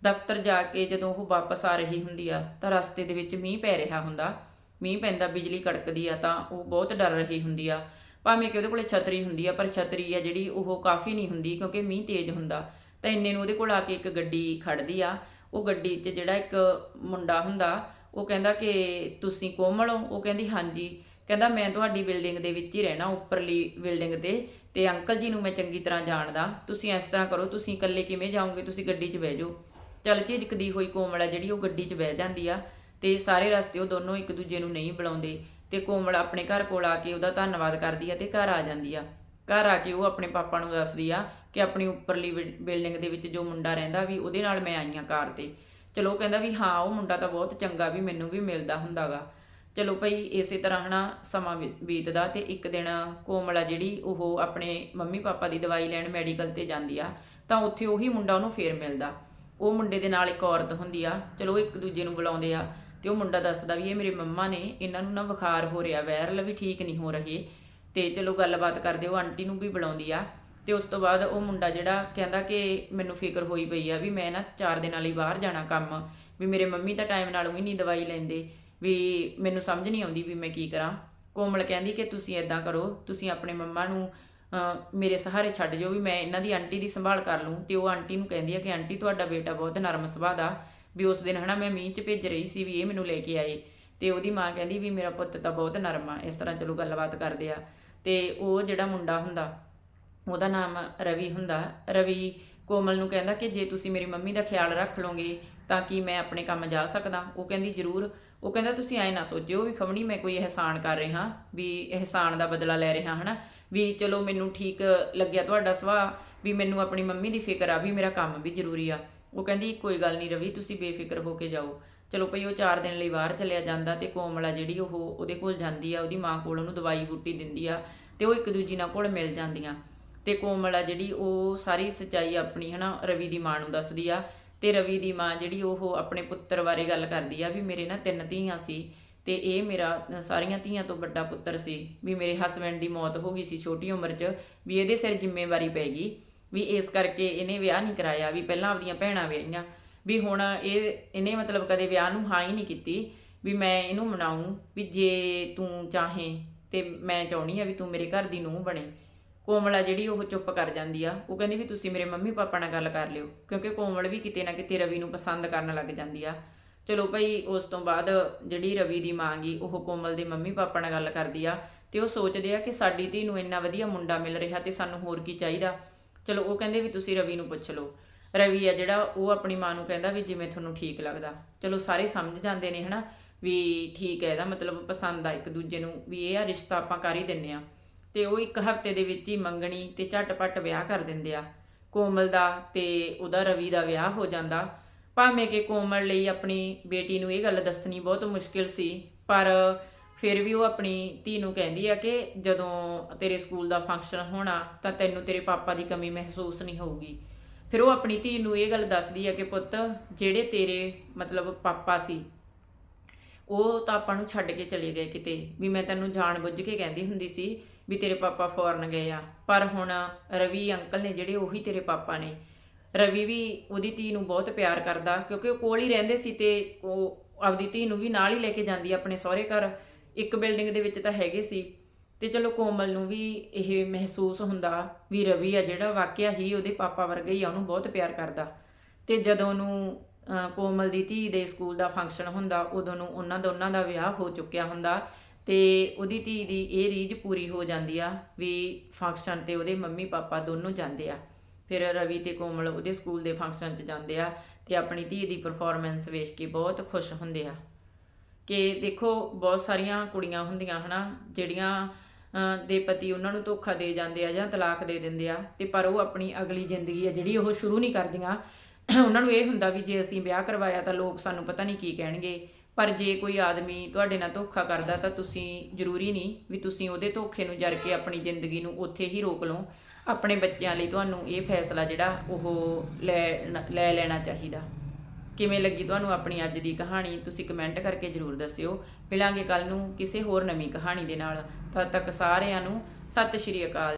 ਦਫ਼ਤਰ ਜਾ ਕੇ ਜਦੋਂ ਉਹ ਵਾਪਸ ਆ ਰਹੀ ਹੁੰਦੀ ਆ, ਤਾਂ ਰਸਤੇ ਦੇ ਵਿੱਚ ਮੀਂਹ ਪੈ ਰਿਹਾ ਹੁੰਦਾ। ਮੀਂਹ ਪੈਂਦਾ ਬਿਜਲੀ ਕੜਕਦੀ ਆ ਤਾਂ ਉਹ ਬਹੁਤ ਡਰ ਰਹੀ ਹੁੰਦੀ ਆ। ਭਾਵੇਂ ਕਿ ਉਹਦੇ ਕੋਲੇ ਛਤਰੀ ਹੁੰਦੀ ਆ, ਪਰ ਛਤਰੀ ਆ ਜਿਹੜੀ ਉਹ ਕਾਫੀ ਨਹੀਂ ਹੁੰਦੀ ਕਿਉਂਕਿ ਮੀਂਹ ਤੇਜ਼ ਹੁੰਦਾ। ਤਾਂ ਇੰਨੇ ਨੂੰ ਉਹਦੇ ਕੋਲ ਆ ਕੇ ਇੱਕ ਗੱਡੀ ਖੜਦੀ ਆ। ਉਹ ਗੱਡੀ 'ਚ ਜਿਹੜਾ ਇੱਕ ਮੁੰਡਾ ਹੁੰਦਾ, ਉਹ ਕਹਿੰਦਾ ਕਿ ਤੁਸੀਂ ਕੋਮਲ ਹੋ? ਉਹ ਕਹਿੰਦੀ, ਹਾਂਜੀ। ਕਹਿੰਦਾ, ਮੈਂ ਤੁਹਾਡੀ ਬਿਲਡਿੰਗ ਦੇ ਵਿੱਚ ਹੀ ਰਹਿਣਾ, ਉੱਪਰਲੀ ਬਿਲਡਿੰਗ ਤੇ ਤੇ ਅੰਕਲ ਜੀ ਨੂੰ ਮੈਂ ਚੰਗੀ ਤਰ੍ਹਾਂ ਜਾਣਦਾ। ਤੁਸੀਂ ਇਸ ਤਰ੍ਹਾਂ ਕਰੋ, ਤੁਸੀਂ ਇਕੱਲੇ ਕਿਵੇਂ ਜਾਓਗੇ? ਤੁਸੀਂ ਗੱਡੀ 'ਚ ਬਹਿ ਜਾਓ। ਚੱਲ ਝਿਜਕਦੀ ਹੋਈ ਕੋਮਲ ਆ ਜਿਹੜੀ ਉਹ ਗੱਡੀ 'ਚ ਬਹਿ ਜਾਂਦੀ ਆ ਤੇ ਸਾਰੇ ਰਸਤੇ ਉਹ ਦੋਨੋਂ ਇੱਕ ਦੂਜੇ ਨੂੰ ਨਹੀਂ ਬੁਲਾਉਂਦੇ ਤੇ ਕੋਮਲ ਆਪਣੇ ਘਰ ਕੋਲ ਆ ਕੇ ਉਹਦਾ ਧੰਨਵਾਦ ਕਰਦੀ ਆ ਤੇ ਘਰ ਆ ਜਾਂਦੀ ਆ। ਘਰ ਆ ਕੇ ਉਹ ਆਪਣੇ ਪਾਪਾ ਨੂੰ ਦੱਸਦੀ ਆ ਕਿ ਆਪਣੀ ਉੱਪਰਲੀ ਬਿਲਡਿੰਗ ਦੇ ਵਿੱਚ ਜੋ ਮੁੰਡਾ ਰਹਿੰਦਾ ਵੀ ਉਹਦੇ ਨਾਲ ਮੈਂ ਆਈ ਆਈਆਂ ਕਾਰ ਤੇ। ਚਲੋ ਉਹ ਕਹਿੰਦਾ ਵੀ ਹਾਂ, ਉਹ ਮੁੰਡਾ ਤਾਂ ਬਹੁਤ ਚੰਗਾ ਵੀ ਮੈਨੂੰ ਵੀ ਮਿਲਦਾ ਹੁੰਦਾਗਾ ਚਲੋ ਭਈ ਇਸੇ ਤਰ੍ਹਾਂ ਹਨਾ ਸਮਾਂ ਬੀ- ਬੀਤਦਾ ਤੇ ਇੱਕ ਦਿਨ ਕੋਮਲਾ ਜਿਹੜੀ ਉਹ ਆਪਣੇ ਮੰਮੀ ਪਾਪਾ ਦੀ ਦਵਾਈ ਲੈਣ ਮੈਡੀਕਲ ਤੇ ਜਾਂਦੀ ਆ, ਤਾਂ ਉੱਥੇ ਉਹੀ ਮੁੰਡਾ ਉਹਨੂੰ ਫੇਰ ਮਿਲਦਾ। ਉਹ ਮੁੰਡੇ ਦੇ ਨਾਲ ਇੱਕ ਔਰਤ ਹੁੰਦੀ ਆ, ਚਲੋ ਇੱਕ ਦੂਜੇ ਨੂੰ ਬੁਲਾਉਂਦੇ ਆ ਤੇ ਉਹ ਮੁੰਡਾ ਦੱਸਦਾ ਵੀ ਇਹ ਮੇਰੇ ਮੰਮਾ ਨੇ, ਇਹਨਾਂ ਨੂੰ ਨਾ ਬੁਖਾਰ ਹੋ ਰਿਹਾ, ਵਾਇਰਲ ਵੀ ਠੀਕ ਨਹੀਂ ਹੋ ਰਹੇ ਤੇ ਚਲੋ ਗੱਲਬਾਤ ਕਰਦੇ, ਉਹ ਆਂਟੀ ਨੂੰ ਵੀ ਬੁਲਾਉਂਦੀ ਆ ਤੇ ਉਸ ਤੋਂ ਬਾਅਦ ਉਹ ਮੁੰਡਾ ਜਿਹੜਾ ਕਹਿੰਦਾ ਕਿ ਮੈਨੂੰ ਫਿਕਰ ਹੋਈ ਪਈ ਆ ਵੀ ਮੈਂ ਨਾ 4 ਦਿਨਾਂ ਲਈ ਬਾਹਰ ਜਾਣਾ ਕੰਮ, ਵੀ ਮੇਰੇ ਮੰਮੀ ਤਾਂ ਟਾਈਮ ਨਾਲ ਵੀ ਨਹੀਂ ਦਵਾਈ ਲੈਂਦੇ, ਵੀ ਮੈਨੂੰ ਸਮਝ ਨਹੀਂ ਆਉਂਦੀ ਵੀ ਮੈਂ ਕੀ ਕਰਾਂ। ਕੋਮਲ ਕਹਿੰਦੀ ਕਿ ਤੁਸੀਂ ਇਦਾਂ ਕਰੋ, ਤੁਸੀਂ ਆਪਣੇ ਮੰਮਾ ਨੂੰ ਮੇਰੇ ਸਹਾਰੇ ਛੱਡ ਜਾਓ ਵੀ ਮੈਂ ਇਹਨਾਂ ਦੀ ਆਂਟੀ ਦੀ ਸੰਭਾਲ ਕਰ ਲੂੰ ਤੇ ਉਹ ਆਂਟੀ ਨੂੰ ਕਹਿੰਦੀ ਆ ਕਿ ਆਂਟੀ ਤੁਹਾਡਾ ਬੇਟਾ ਬਹੁਤ ਨਰਮ ਸੁਭਾਅ ਦਾ, ਵੀ ਉਸ ਦਿਨ ਹਨਾ ਮੈਂ ਮੀਂਹ 'ਚ ਭੇਜ ਰਹੀ ਸੀ ਵੀ ਇਹ ਮੈਨੂੰ ਲੈ ਕੇ ਆਏ। ਤੇ ਉਹਦੀ ਮਾਂ ਕਹਿੰਦੀ ਵੀ ਮੇਰਾ ਪੁੱਤ ਤਾਂ ਬਹੁਤ ਨਰਮ ਆ, ਇਸ ਤਰ੍ਹਾਂ ਚਲੋ ਗੱਲਬਾਤ ਕਰਦੇ ਆ। ਤੇ ਉਹ ਜਿਹੜਾ ਮੁੰਡਾ ਹੁੰਦਾ, ਉਹਦਾ ਨਾਮ ਰਵੀ ਹੁੰਦਾ। ਰਵੀ ਕੋਮਲ ਨੂੰ ਕਹਿੰਦਾ ਕਿ ਜੇ ਤੁਸੀਂ ਮੇਰੀ ਮੰਮੀ ਦਾ ਖਿਆਲ ਰੱਖ ਲਓਗੇ ਤਾਂ ਕਿ ਮੈਂ ਆਪਣੇ ਕੰਮ ਜਾ ਸਕਦਾ? ਉਹ ਕਹਿੰਦੀ ਜ਼ਰੂਰ। ਉਹ ਕਹਿੰਦਾ, ਤੁਸੀਂ ਐ ਨਾ ਸੋਚਿਓ ਵੀ ਖਮਣੀ, ਮੈਂ ਕੋਈ ਅਹਿਸਾਨ ਕਰ ਰਿਹਾ, ਵੀ ਅਹਿਸਾਨ ਦਾ ਬਦਲਾ ਲੈ ਰਿਹਾ, ਹਨਾ? ਵੀ ਚਲੋ, ਮੈਨੂੰ ਠੀਕ ਲੱਗਿਆ ਤੁਹਾਡਾ ਸੁਭਾਅ, ਵੀ ਮੈਨੂੰ ਆਪਣੀ ਮੰਮੀ ਦੀ ਫਿਕਰ ਆ, ਵੀ ਮੇਰਾ ਕੰਮ ਵੀ ਜ਼ਰੂਰੀ ਆ। ਉਹ ਕਹਿੰਦੀ, ਕੋਈ ਗੱਲ ਨਹੀਂ ਰਵੀ, ਤੁਸੀਂ ਬੇਫਿਕਰ ਹੋ ਕੇ ਜਾਓ। ਚਲੋ ਭਈ, ਉਹ 4 ਦਿਨ ਲਈ ਬਾਹਰ ਚਲਿਆ ਜਾਂਦਾ ਤੇ ਕੋਮਲਾ ਜਿਹੜੀ ਉਹ ਉਹਦੇ ਕੋਲ ਜਾਂਦੀ ਆ, ਉਹਦੀ ਮਾਂ ਕੋਲ ਉਹਨੂੰ ਦਵਾਈ ਬੂਟੀ ਦਿੰਦੀ ਆ ਤੇ ਉਹ ਇੱਕ ਦੂਜੀ ਨਾਲ ਕੋਲ ਮਿਲ ਜਾਂਦੀਆਂ। ਤੇ ਕੋਮਲਾ ਜਿਹੜੀ ਉਹ ਸਾਰੀ ਸੱਚਾਈ ਆਪਣੀ, ਹਨਾ, ਰਵੀ ਦੀ ਮਾਂ ਨੂੰ ਦੱਸਦੀ ਆ ਤੇ ਰਵੀ ਦੀ ਮਾਂ ਜਿਹੜੀ ਉਹ ਆਪਣੇ ਪੁੱਤਰ ਬਾਰੇ ਗੱਲ ਕਰਦੀ ਆ ਵੀ ਮੇਰੇ ਨਾ ਤਿੰਨ ਧੀਆਂ ਸੀ ਤੇ ਇਹ ਮੇਰਾ ਸਾਰੀਆਂ ਧੀਆਂ ਤੋਂ ਵੱਡਾ ਪੁੱਤਰ ਸੀ, ਵੀ ਮੇਰੇ ਹਸਬੰਡ ਦੀ ਮੌਤ ਹੋ ਗਈ ਸੀ ਛੋਟੀ ਉਮਰ 'ਚ, ਵੀ ਇਹਦੇ ਸਿਰ ਜ਼ਿੰਮੇਵਾਰੀ ਪੈ ਗਈ, ਵੀ ਇਸ ਕਰਕੇ ਇਹਨੇ ਵਿਆਹ ਨਹੀਂ ਕਰਾਇਆ, ਵੀ ਪਹਿਲਾਂ ਆਪਦੀਆਂ ਭੈਣਾਂ ਵਿਆਹੀਆਂ, ਵੀ ਹੁਣ ਇਹ, ਇਹਨੇ ਮਤਲਬ ਕਦੇ ਵਿਆਹ ਨੂੰ ਹਾਂ ਹੀ ਨਹੀਂ ਕੀਤੀ, ਵੀ ਮੈਂ ਇਹਨੂੰ ਮਨਾਉਂ ਵੀ ਜੇ ਤੂੰ ਚਾਹੇ ਤੇ ਮੈਂ ਚਾਹਣੀ ਆ ਵੀ ਤੂੰ ਮੇਰੇ ਘਰ ਦੀ ਨੂੰਹ ਬਣੇ। ਕੋਮਲ ਆ ਜਿਹੜੀ ਉਹ ਚੁੱਪ ਕਰ ਜਾਂਦੀ ਆ, ਉਹ ਕਹਿੰਦੀ ਵੀ ਤੁਸੀਂ ਮੇਰੇ ਮੰਮੀ ਪਾਪਾ ਨਾਲ ਗੱਲ ਕਰ ਲਿਓ, ਕਿਉਂਕਿ ਕੋਮਲ ਵੀ ਕਿਤੇ ਨਾ ਕਿਤੇ ਰਵੀ ਨੂੰ ਪਸੰਦ ਕਰਨ ਲੱਗ ਜਾਂਦੀ ਆ। ਚਲੋ ਭਾਈ, ਉਸ ਤੋਂ ਬਾਅਦ ਜਿਹੜੀ ਰਵੀ ਦੀ ਮਾਂ ਗਈ ਉਹ ਕੋਮਲ ਦੇ ਮੰਮੀ ਪਾਪਾ ਨਾਲ ਗੱਲ ਕਰਦੀ ਆ ਤੇ ਉਹ ਸੋਚਦੇ ਆ ਕਿ ਸਾਡੀ ਧੀ ਨੂੰ ਇੰਨਾ ਵਧੀਆ ਮੁੰਡਾ ਮਿਲ ਰਿਹਾ ਤੇ ਸਾਨੂੰ ਹੋਰ ਕੀ ਚਾਹੀਦਾ। ਚਲੋ ਉਹ ਕਹਿੰਦੇ ਵੀ ਤੁਸੀਂ ਰਵੀ ਨੂੰ ਪੁੱਛ ਲਓ। ਰਵੀ ਆ ਜਿਹੜਾ, ਉਹ ਆਪਣੀ ਮਾਂ ਨੂੰ ਕਹਿੰਦਾ ਵੀ ਜਿਵੇਂ ਤੁਹਾਨੂੰ ਠੀਕ ਲੱਗਦਾ। ਚਲੋ ਸਾਰੇ ਸਮਝ ਜਾਂਦੇ ਨੇ ਹਨਾ ਵੀ ਠੀਕ ਹੈ, ਇਹਦਾ ਮਤਲਬ ਪਸੰਦ ਆ ਇੱਕ ਦੂਜੇ ਨੂੰ, ਵੀ ਇਹ ਆ ਰਿਸ਼ਤਾ ਆਪਾਂ ਕਰ ਹੀ ਦਿੰਨੇ ਆ। ਤੇ ਉਹ ਇੱਕ ਹਫ਼ਤੇ ਦੇ ਵਿੱਚ ਹੀ ਮੰਗਣੀ ਤੇ ਝਟਪਟ ਵਿਆਹ ਕਰ ਦਿੰਦੇ ਆ। ਕੋਮਲ ਦਾ ਤੇ ਉਹਦਾ ਰਵੀ ਦਾ ਵਿਆਹ ਹੋ ਜਾਂਦਾ। ਭਾਵੇਂ ਕਿ ਕੋਮਲ ਲਈ ਆਪਣੀ ਬੇਟੀ ਨੂੰ ਇਹ ਗੱਲ ਦੱਸਣੀ ਬਹੁਤ ਮੁਸ਼ਕਿਲ ਸੀ, ਪਰ ਫਿਰ ਵੀ ਉਹ ਆਪਣੀ ਧੀ ਨੂੰ ਕਹਿੰਦੀ ਆ ਕਿ ਜਦੋਂ ਤੇਰੇ ਸਕੂਲ ਦਾ ਫੰਕਸ਼ਨ ਹੋਣਾ ਤਾਂ ਤੈਨੂੰ ਤੇਰੇ ਪਾਪਾ ਦੀ ਕਮੀ ਮਹਿਸੂਸ ਨਹੀਂ ਹੋਊਗੀ। ਫਿਰ ਉਹ ਆਪਣੀ ਧੀ ਨੂੰ ਇਹ ਗੱਲ ਦੱਸਦੀ ਆ ਕਿ ਪੁੱਤ, ਜਿਹੜੇ ਤੇਰੇ ਮਤਲਬ ਪਾਪਾ ਸੀ, ਉਹ ਤਾਂ ਆਪਾਂ ਨੂੰ ਛੱਡ ਕੇ ਚਲੇ ਗਏ ਕਿਤੇ। ਵੀ ਮੈਂ ਤੈਨੂੰ ਜਾਣ ਬੁੱਝ ਕੇ ਕਹਿੰਦੀ ਹੁੰਦੀ ਸੀ ਵੀ ਤੇਰੇ ਪਾਪਾ ਫੋਰਨ ਗਏ ਆ। ਪਰ ਹੁਣ ਰਵੀ ਅੰਕਲ ਨੇ ਜਿਹੜੇ ਉਹੀ ਤੇਰੇ ਪਾਪਾ ਨੇ। ਰਵੀ ਵੀ ਉਹਦੀ ਧੀ ਨੂੰ ਬਹੁਤ ਪਿਆਰ ਕਰਦਾ, ਕਿਉਂਕਿ ਉਹ ਕੋਲ ਹੀ ਰਹਿੰਦੇ ਸੀ ਤੇ ਉਹ ਆਪਦੀ ਧੀ ਨੂੰ ਵੀ ਨਾਲ ਹੀ ਲੈ ਕੇ ਜਾਂਦੀ ਆਪਣੇ ਸਹੁਰੇ ਘਰ। ਇੱਕ ਬਿਲਡਿੰਗ ਦੇ ਵਿੱਚ ਤਾਂ ਹੈਗੇ ਸੀ। ਤੇ ਚਲੋ ਕੋਮਲ ਨੂੰ ਵੀ ਇਹ ਮਹਿਸੂਸ ਹੁੰਦਾ ਵੀ ਰਵੀ ਆ ਜਿਹੜਾ ਵਾਕਿਆ ਹੀ ਉਹਦੇ ਪਾਪਾ ਵਰਗਾ ਹੀ ਆ, ਉਹਨੂੰ ਬਹੁਤ ਪਿਆਰ ਕਰਦਾ। ਤੇ ਜਦੋਂ ਨੂੰ ਕੋਮਲ ਦੀ ਧੀ ਦੇ ਸਕੂਲ ਦਾ ਫੰਕਸ਼ਨ ਹੁੰਦਾ, ਉਦੋਂ ਨੂੰ ਉਹਨਾਂ ਦੋਨਾਂ ਦਾ ਵਿਆਹ ਹੋ ਚੁੱਕਿਆ ਹੁੰਦਾ। ਤੇ ਉਹਦੀ ਧੀ ਦੀ ਇਹ ਰੀਝ ਪੂਰੀ ਹੋ ਜਾਂਦੀ ਆ ਵੀ ਫੰਕਸ਼ਨ ਤੇ ਉਹਦੇ ਮੰਮੀ ਪਾਪਾ ਦੋਨੋਂ ਜਾਂਦੇ ਆ। ਫਿਰ ਰਵੀ ਤੇ ਕੋਮਲ ਉਹਦੇ ਸਕੂਲ ਦੇ ਫੰਕਸ਼ਨ 'ਚ ਜਾਂਦੇ ਆ ਤੇ ਆਪਣੀ ਧੀ ਦੀ ਪਰਫਾਰਮੈਂਸ ਵੇਖ ਕੇ ਬਹੁਤ ਖੁਸ਼ ਹੁੰਦੇ ਆ। ਕਿ ਦੇਖੋ, ਬਹੁਤ ਸਾਰੀਆਂ ਕੁੜੀਆਂ ਹੁੰਦੀਆਂ ਹਨਾ, ਜਿਹੜੀਆਂ ਦੇ ਪਤੀ ਉਹਨਾਂ ਨੂੰ ਧੋਖਾ ਦੇ ਜਾਂਦੇ ਆ ਜਾਂ ਤਲਾਕ ਦੇ ਦਿੰਦੇ ਆ ਤੇ ਪਰ ਉਹ ਆਪਣੀ ਅਗਲੀ ਜ਼ਿੰਦਗੀ ਆ ਜਿਹੜੀ ਉਹ ਸ਼ੁਰੂ ਨਹੀਂ ਕਰਦੀਆਂ। ਉਹਨਾਂ ਨੂੰ ਇਹ ਹੁੰਦਾ ਵੀ ਜੇ ਅਸੀਂ ਵਿਆਹ ਕਰਵਾਇਆ ਤਾਂ ਲੋਕ ਸਾਨੂੰ ਪਤਾ ਨਹੀਂ ਕੀ ਕਹਿਣਗੇ। ਪਰ ਜੇ ਕੋਈ ਆਦਮੀ ਤੁਹਾਡੇ ਨਾਲ ਧੋਖਾ ਕਰਦਾ ਤਾਂ ਤੁਸੀਂ ਜ਼ਰੂਰੀ ਨਹੀਂ ਵੀ ਤੁਸੀਂ ਉਹਦੇ ਧੋਖੇ ਨੂੰ ਜਰ ਕੇ ਆਪਣੀ ਜ਼ਿੰਦਗੀ ਨੂੰ ਉੱਥੇ ਹੀ ਰੋਕ ਲਓ। ਆਪਣੇ ਬੱਚਿਆਂ ਲਈ ਤੁਹਾਨੂੰ ਇਹ ਫੈਸਲਾ ਜਿਹੜਾ ਉਹ ਲੈ ਲੈ ਲੈਣਾ ਚਾਹੀਦਾ। ਕਿਵੇਂ ਲੱਗੀ ਤੁਹਾਨੂੰ ਆਪਣੀ ਅੱਜ ਦੀ ਕਹਾਣੀ? ਤੁਸੀਂ ਕਮੈਂਟ ਕਰਕੇ ਜਰੂਰ ਦੱਸਿਓ। ਮਿਲਾਂਗੇ ਕੱਲ ਨੂੰ ਕਿਸੇ ਹੋਰ ਨਵੀਂ ਕਹਾਣੀ ਦੇ ਨਾਲ। ਤਦ ਤੱਕ ਸਾਰਿਆਂ ਨੂੰ ਸਤਿ ਸ਼੍ਰੀ ਅਕਾਲ।